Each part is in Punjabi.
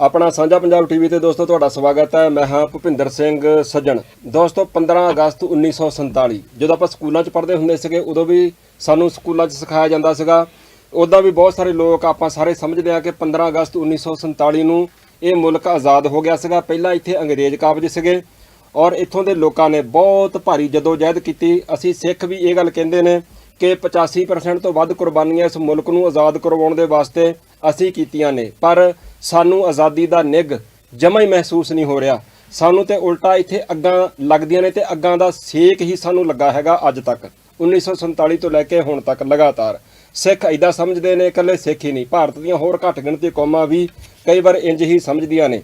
ਆਪਣਾ ਸਾਂਝਾ ਪੰਜਾਬ ਟੀਵੀ ਤੇ ਦੋਸਤੋ ਤੁਹਾਡਾ ਸਵਾਗਤ ਹੈ। ਮੈਂ ਹਾਂ ਭੁਪਿੰਦਰ ਸਿੰਘ ਸੱਜਣ। ਦੋਸਤੋ 15 ਅਗਸਤ 1947 ਜਦੋਂ ਆਪਾਂ ਸਕੂਲਾਂ 'ਚ ਪੜ੍ਹਦੇ ਹੁੰਦੇ ਸੀਗੇ, ਉਦੋਂ ਵੀ ਸਾਨੂੰ ਸਕੂਲਾਂ 'ਚ ਸਿਖਾਇਆ ਜਾਂਦਾ ਸੀਗਾ। ਉਦਾਂ ਵੀ ਬਹੁਤ ਸਾਰੇ ਲੋਕ ਆਪਾਂ ਸਾਰੇ ਸਮਝਦੇ ਆ ਕਿ 15 ਅਗਸਤ 1947 ਨੂੰ ਇਹ ਮੁਲਕ ਆਜ਼ਾਦ ਹੋ ਗਿਆ ਸੀਗਾ। ਪਹਿਲਾਂ ਇੱਥੇ ਅੰਗਰੇਜ਼ ਕਾਬਜ ਸੀਗੇ ਔਰ ਇੱਥੋਂ ਦੇ ਲੋਕਾਂ ਨੇ ਬਹੁਤ ਭਾਰੀ ਜਦੋਜਹਿਦ ਕੀਤੀ। ਅਸੀਂ ਸਿੱਖ ਵੀ ਇਹ ਗੱਲ ਕਹਿੰਦੇ ਨੇ ਕਿ 85% ਤੋਂ ਵੱਧ ਕੁਰਬਾਨੀਆਂ ਇਸ ਮੁਲਕ ਨੂੰ ਆਜ਼ਾਦ ਕਰਵਾਉਣ ਦੇ ਵਾਸਤੇ ਅਸੀਂ ਕੀਤੀਆਂ ਨੇ। ਪਰ ਸਾਨੂੰ ਆਜ਼ਾਦੀ ਦਾ ਨਿੱਘ ਜਮਾ ਹੀ ਮਹਿਸੂਸ ਨਹੀਂ ਹੋ ਰਿਹਾ। ਸਾਨੂੰ ਤੇ ਉਲਟਾ ਇੱਥੇ ਅੱਗਾਂ ਲੱਗਦੀਆਂ ਨੇ ਤੇ ਅੱਗਾਂ ਦਾ ਸੇਕ ਹੀ ਸਾਨੂੰ ਲੱਗਾ ਹੈਗਾ ਅੱਜ ਤੱਕ। 1947 ਤੋਂ ਲੈ ਕੇ ਹੁਣ ਤੱਕ ਲਗਾਤਾਰ। ਸਿੱਖ ਐਦਾਂ ਸਮਝਦੇ ਨੇ, ਇਕੱਲੇ ਸਿੱਖ ਹੀ ਨਹੀਂ। ਭਾਰਤ ਦੀਆਂ ਹੋਰ ਘੱਟ ਗਿਣਤੀ ਕੌਮਾਂ ਵੀ ਕਈ ਵਾਰ ਇੰਜ ਹੀ ਸਮਝਦੀਆਂ ਨੇ।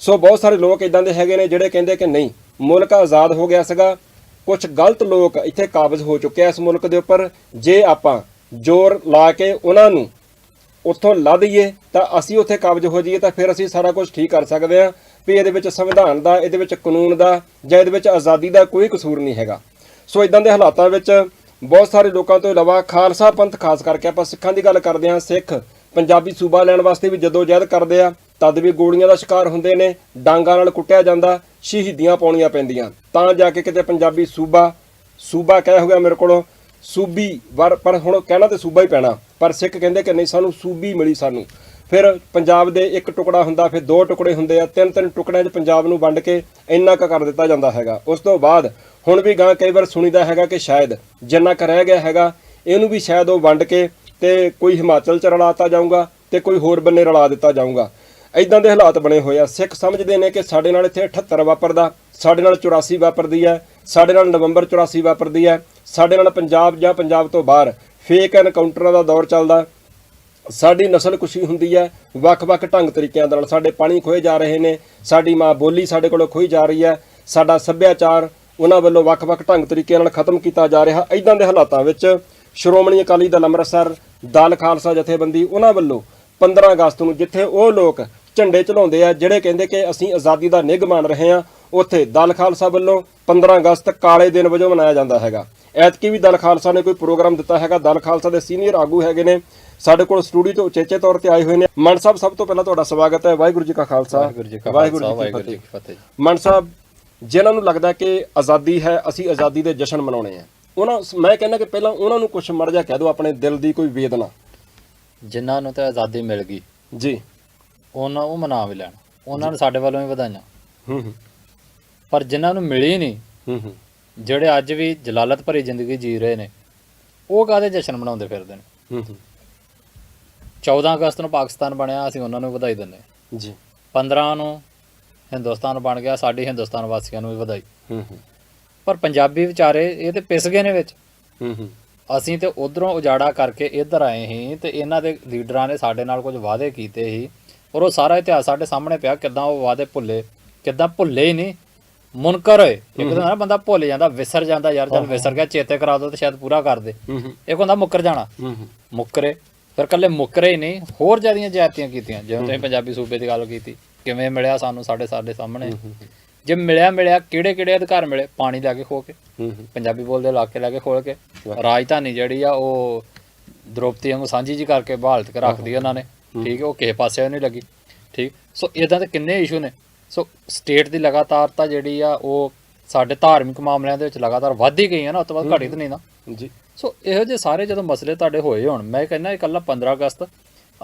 ਸੋ ਬਹੁਤ ਸਾਰੇ ਲੋਕ ਇਦਾਂ ਦੇ ਹੈਗੇ ਨੇ ਜਿਹੜੇ ਕਹਿੰਦੇ ਕਿ ਨਹੀਂ, ਮੁਲਕ ਆਜ਼ਾਦ ਹੋ ਗਿਆ ਸੀਗਾ। ਕੁਝ ਗਲਤ ਲੋਕ ਇੱਥੇ ਕਾਬਜ਼ ਹੋ ਚੁੱਕੇ ਆ ਇਸ ਮੁਲਕ ਦੇ ਉੱਪਰ। ਜੇ ਆਪਾਂ ਜ਼ੋਰ ਲਾ ਕੇ ਉਹਨਾਂ ਨੂੰ ਉੱਥੋਂ ਲਾ ਦਈਏ ਤਾਂ ਅਸੀਂ ਉੱਥੇ ਕਾਬਜ਼ ਹੋ ਜਾਈਏ, ਤਾਂ ਫਿਰ ਅਸੀਂ ਸਾਰਾ ਕੁਝ ਠੀਕ ਕਰ ਸਕਦੇ ਹਾਂ। ਵੀ ਇਹਦੇ ਵਿੱਚ ਸੰਵਿਧਾਨ ਦਾ, ਇਹਦੇ ਵਿੱਚ ਕਾਨੂੰਨ ਦਾ, ਜਾਂ ਇਹਦੇ ਵਿੱਚ ਆਜ਼ਾਦੀ ਦਾ ਕੋਈ ਕਸੂਰ ਨਹੀਂ ਹੈਗਾ। ਸੋ ਇਦਾਂ ਦੇ ਹਾਲਾਤਾਂ ਵਿੱਚ ਬਹੁਤ ਸਾਰੇ ਲੋਕਾਂ ਤੋਂ ਇਲਾਵਾ ਖਾਲਸਾ ਪੰਥ, ਖਾਸ ਕਰਕੇ ਆਪਾਂ ਸਿੱਖਾਂ ਦੀ ਗੱਲ ਕਰਦੇ ਹਾਂ, ਸਿੱਖ ਪੰਜਾਬੀ ਸੂਬਾ ਲੈਣ ਵਾਸਤੇ ਵੀ ਜਦੋਂ ਜਹਿਦ ਕਰਦੇ ਆ, ਤਦ ਵੀ ਗੋਲੀਆਂ ਦਾ ਸ਼ਿਕਾਰ ਹੁੰਦੇ ਨੇ, ਡਾਂਗਾਂ ਨਾਲ ਕੁੱਟਿਆ ਜਾਂਦਾ, ਸ਼ਹੀਦੀਆਂ ਪਾਉਣੀਆਂ ਪੈਂਦੀਆਂ। ਤਾਂ ਜਾ ਕੇ ਕਿਤੇ ਪੰਜਾਬੀ ਸੂਬਾ ਸੂਬਾ ਕਹਿ ਹੋ ਗਿਆ ਮੇਰੇ ਕੋਲੋਂ? ਸੂਬੀ, ਵਰ ਪਰ ਹੁਣ ਕਹਿਣਾ ਤੇ ਸੂਬਾ ਹੀ ਪੈਣਾ। ਪਰ ਸਿੱਖ ਕਹਿੰਦੇ ਕਿ ਨਹੀਂ, ਸਾਨੂੰ ਸੂਬੀ ਮਿਲੀ ਸਾਨੂੰ। ਫਿਰ ਪੰਜਾਬ ਦੇ ਇੱਕ ਟੁਕੜਾ ਹੁੰਦਾ, ਫਿਰ ਦੋ ਟੁਕੜੇ ਹੁੰਦੇ ਆ, ਤਿੰਨ ਤਿੰਨ ਟੁਕੜਿਆਂ 'ਚ ਪੰਜਾਬ ਨੂੰ ਵੰਡ ਕੇ ਇੰਨਾ ਕੁ ਕਰ ਦਿੱਤਾ ਜਾਂਦਾ ਹੈਗਾ। ਉਸ ਤੋਂ ਬਾਅਦ ਹੁਣ ਵੀ ਗਾਂ ਕਈ ਵਾਰ ਸੁਣੀਦਾ ਹੈਗਾ ਕਿ ਸ਼ਾਇਦ ਜਿੰਨਾ ਕੁ ਰਹਿ ਗਿਆ ਹੈਗਾ, ਇਹਨੂੰ ਵੀ ਸ਼ਾਇਦ ਉਹ ਵੰਡ ਕੇ ਤੇ ਕੋਈ ਹਿਮਾਚਲ 'ਚ ਰਲਾਤਾ ਜਾਊਗਾ ਤੇ ਕੋਈ ਹੋਰ ਬੰਨੇ ਰਲਾ ਦਿੱਤਾ ਜਾਊਗਾ। ਇਦਾਂ ਦੇ ਹਾਲਾਤ ਬਣੇ ਹੋਏ ਆ। ਸਿੱਖ ਸਮਝਦੇ ਨੇ ਕਿ ਸਾਡੇ ਨਾਲ ਇੱਥੇ 78 ਵਾਪਰਦਾ, ਸਾਡੇ ਨਾਲ 84 ਵਾਪਰਦੀ ਹੈ, ਸਾਡੇ ਨਾਲ ਨਵੰਬਰ 84 ਵਾਪਰਦੀ ਹੈ, ਸਾਡੇ ਨਾਲ ਪੰਜਾਬ ਜਾਂ ਪੰਜਾਬ ਤੋਂ ਬਾਹਰ ਫੇਕ ਐਨਕਾਊਂਟਰਾਂ ਦਾ ਦੌਰ ਚੱਲਦਾ। ਸਾਡੀ ਨਸਲ ਕੁਸ਼ੀ ਹੁੰਦੀ ਹੈ। ਵੱਖ-ਵੱਖ ਢੰਗ ਤਰੀਕਿਆਂ ਨਾਲ ਸਾਡੇ ਪਾਣੀ ਖੋਏ ਜਾ ਰਹੇ ਨੇ। ਸਾਡੀ ਮਾਂ ਬੋਲੀ ਸਾਡੇ ਕੋਲੋਂ ਖੋਈ ਜਾ ਰਹੀ ਹੈ। ਸਾਡਾ ਸੱਭਿਆਚਾਰ ਉਹਨਾਂ ਵੱਲੋਂ ਵੱਖ-ਵੱਖ ਢੰਗ ਤਰੀਕਿਆਂ ਨਾਲ ਖਤਮ ਕੀਤਾ ਜਾ ਰਿਹਾ। ਇਦਾਂ ਦੇ ਹਾਲਾਤਾਂ ਵਿੱਚ ਸ਼੍ਰੋਮਣੀ ਅਕਾਲੀ ਦਲ ਅੰਮ੍ਰਿਤਸਰ, ਦਲ ਖਾਲਸਾ ਜਥੇਬੰਦੀ ਉਹਨਾਂ ਵੱਲੋਂ 15 ਅਗਸਤ ਨੂੰ ਜਿੱਥੇ ਉਹ ਲੋਕ ਝੰਡੇ ਚਲਾਉਂਦੇ ਆ, ਜਿਹੜੇ ਕਹਿੰਦੇ ਕਿ ਅਸੀਂ ਆਜ਼ਾਦੀ ਦਾ ਨਿੱਘ ਮੰਨ ਰਹੇ ਹਾਂ, ਉੱਥੇ ਦਲ ਖਾਲਸਾ ਵੱਲੋਂ 15 ਅਗਸਤ ਕਾਲੇ ਦਿਨ ਵਜੋਂ ਮਨਾਇਆ ਜਾਂਦਾ ਹੈਗਾ। ਐਤਕੀ ਵੀ ਦਲ ਖਾਲਸਾ ਨੇ ਕੋਈ ਪ੍ਰੋਗਰਾਮ ਦਿੱਤਾ ਹੈਗਾ। ਦਲ ਖਾਲਸਾ ਦੇ ਸੀਨੀਅਰ ਆਗੂ ਹੈਗੇ ਨੇ। ਸਾਡੇ ਕੋਲ ਸਟੂਡੀਓ ਤੋਂ ਉਚੇਚੇ ਤੌਰ ਤੇ ਆਏ ਹੋਏ ਨੇ। ਮਨ ਸਾਹਿਬ ਸਭ ਤੋਂ ਪਹਿਲਾਂ ਤੁਹਾਡਾ ਸਵਾਗਤ ਹੈ। ਵਾਹਿਗੁਰੂ ਜੀ ਕਾ ਖਾਲਸਾ। ਵਾਹਿਗੁਰੂ ਜੀ ਕਾ ਫਤਿਹ। ਮਨ ਸਾਹਿਬ ਜਿਨ੍ਹਾਂ ਨੂੰ ਲੱਗਦਾ ਕਿ ਆਜ਼ਾਦੀ ਹੈ ਅਸੀਂ ਆਜ਼ਾਦੀ ਦੇ ਜਸ਼ਨ ਮਨਾਉਣੇ ਆ। ਉਹਨਾਂ ਮੈਂ ਕਹਿੰਦਾ ਕਿ ਪਹਿਲਾਂ ਉਹਨਾਂ ਨੂੰ ਕੁਝ ਮਰ ਜਾ ਕਹਿ ਦਿਓ ਆਪਣੇ ਦਿਲ ਦੀ ਕੋਈ ਵੇਦਨਾ। ਜਿਨ੍ਹਾਂ ਨੂੰ ਤਾਂ ਆਜ਼ਾਦੀ ਮਿਲ ਗਈ ਜੀ। ਉਹਨਾਂ ਉਹ ਮਨਾ ਵੀ ਲੈਣ। ਉਹਨਾਂ ਨੂੰ ਸਾਡੇ ਵੱਲੋਂ ਵੀ ਵਧਾਈਆਂ। ਹੂੰ ਹੂੰ। ਪਰ ਜਿਨ੍ਹਾਂ ਨੂੰ ਮਿਲੀ ਨਹੀਂ ਹੂੰ ਹੂੰ। ਜਿਹੜੇ ਅੱਜ ਵੀ ਜਲਾਲਤ ਭਰੀ ਜ਼ਿੰਦਗੀ ਜੀ ਰਹੇ ਨੇ ਉਹ ਕਾਹਦੇ ਜਸ਼ਨ ਮਨਾਉਂਦੇ ਫਿਰਦੇ ਨੇ? ਹੂੰ ਹੂੰ। 14 ਅਗਸਤ ਨੂੰ ਪਾਕਿਸਤਾਨ ਬਣਿਆ ਅਸੀਂ ਉਹਨਾਂ ਨੂੰ ਵਧਾਈ ਦਿੰਦੇ ਹਾਂ। ਜੀ। 15 ਨੂੰ ਹਿੰਦੁਸਤਾਨ ਬਣ ਗਿਆ ਸਾਡੇ ਹਿੰਦੁਸਤਾਨ ਵਾਸੀਆਂ ਨੂੰ ਵੀ ਵਧਾਈ। ਹੂੰ ਹੂੰ। ਪਰ ਪੰਜਾਬੀ ਵਿਚਾਰੇ ਇਹ ਤੇ ਪਿਸ ਗਏ ਨੇ ਵਿੱਚ। ਹੂੰ ਹੂੰ। ਅਸੀਂ ਤੇ ਉਧਰੋਂ ਉਜਾੜਾ ਕਰਕੇ ਇੱਧਰ ਆਏ ਸੀ ਤੇ ਇਹਨਾਂ ਦੇ ਲੀਡਰਾਂ ਨੇ ਸਾਡੇ ਨਾਲ ਕੁਝ ਵਾਅਦੇ ਕੀਤੇ ਸੀ। ਔਰ ਉਹ ਸਾਰਾ ਇਤਿਹਾਸ ਸਾਡੇ ਸਾਹਮਣੇ ਪਿਆ ਕਿਦਾਂ ਉਹ ਵਾਅਦੇ ਭੁੱਲੇ ਕਿਦਾਂ ਭੁੱਲੇ ਹੀ ਨਹੀਂ। ਮੁਨਕਰ ਹੋਏ ਇੱਕ ਤਾਂ ਨਾ ਬੰਦਾ ਭੁੱਲ ਜਾਂਦਾ ਵਿਸਰ ਜਾਂਦਾ ਯਾਰ ਚੱਲ ਵਿਸਰ ਗਿਆ ਚੇਤੇ ਕਰਾ ਦੋ ਤੇ ਸ਼ਾਇਦ ਪੂਰਾ ਕਰ ਦੇ। ਇੱਕ ਹੁੰਦਾ ਮੁੱਕਰ ਜਾਣਾ। ਮੁੱਕਰੇ। ਫਿਰ ਕੱਲੇ ਮੁੱਕਰੇ ਹੀ ਨਹੀਂ ਹੋਰ ਜਿਆਦੀਆਂ ਜਾਤੀਆਂ ਕੀਤੀਆਂ। ਜਿਵੇਂ ਤੁਸੀਂ ਪੰਜਾਬੀ ਸੂਬੇ ਦੀ ਗੱਲ ਕੀਤੀ ਕਿਵੇਂ ਮਿਲਿਆ ਸਾਨੂੰ ਸਾਡੇ ਸਾਡੇ ਸਾਹਮਣੇ। ਜੇ ਮਿਲਿਆ ਮਿਲਿਆ ਕਿਹੜੇ ਕਿਹੜੇ ਅਧਿਕਾਰ ਮਿਲੇ? ਪਾਣੀ ਲੈ ਕੇ ਖੋ ਕੇ ਪੰਜਾਬੀ ਬੋਲਦੇ ਇਲਾਕੇ ਲੈ ਕੇ ਖੋਲ ਕੇ। ਰਾਜਧਾਨੀ ਜਿਹੜੀ ਆ ਉਹ ਦ੍ਰੋਪਦੀ ਵਾਂਗੂ ਸਾਂਝੀ ਜੀ ਕਰਕੇ ਬਹਾਲਤ ਕੇ ਰੱਖਦੀ ਉਹਨਾਂ ਨੇ। ਠੀਕ ਹੈ ਉਹ ਕਿਸੇ ਪਾਸੇ ਨਹੀਂ ਲੱਗੀ। ਠੀਕ? ਸੋ ਇਦਾਂ ਦੇ ਕਿੰਨੇ ਇਸ਼ੂ ਨੇ। ਸੋ ਸਟੇਟ ਦੀ ਲਗਾਤਾਰਤਾ ਜਿਹੜੀ ਆ ਉਹ ਸਾਡੇ ਧਾਰਮਿਕ ਮਾਮਲਿਆਂ ਦੇ ਵਿੱਚ ਲਗਾਤਾਰ ਵੱਧ ਹੀ ਗਈ ਆ ਨਾ ਉਸ ਤੋਂ ਬਾਅਦ ਘਟੀ ਤਾਂ ਨਹੀਂ ਨਾ। ਜੀ। ਸੋ ਇਹੋ ਜਿਹੇ ਸਾਰੇ ਜਦੋਂ ਮਸਲੇ ਤੁਹਾਡੇ ਹੋਏ ਹੋਣ ਮੈਂ ਕਹਿੰਦਾ ਇਕੱਲਾ 15 ਅਗਸਤ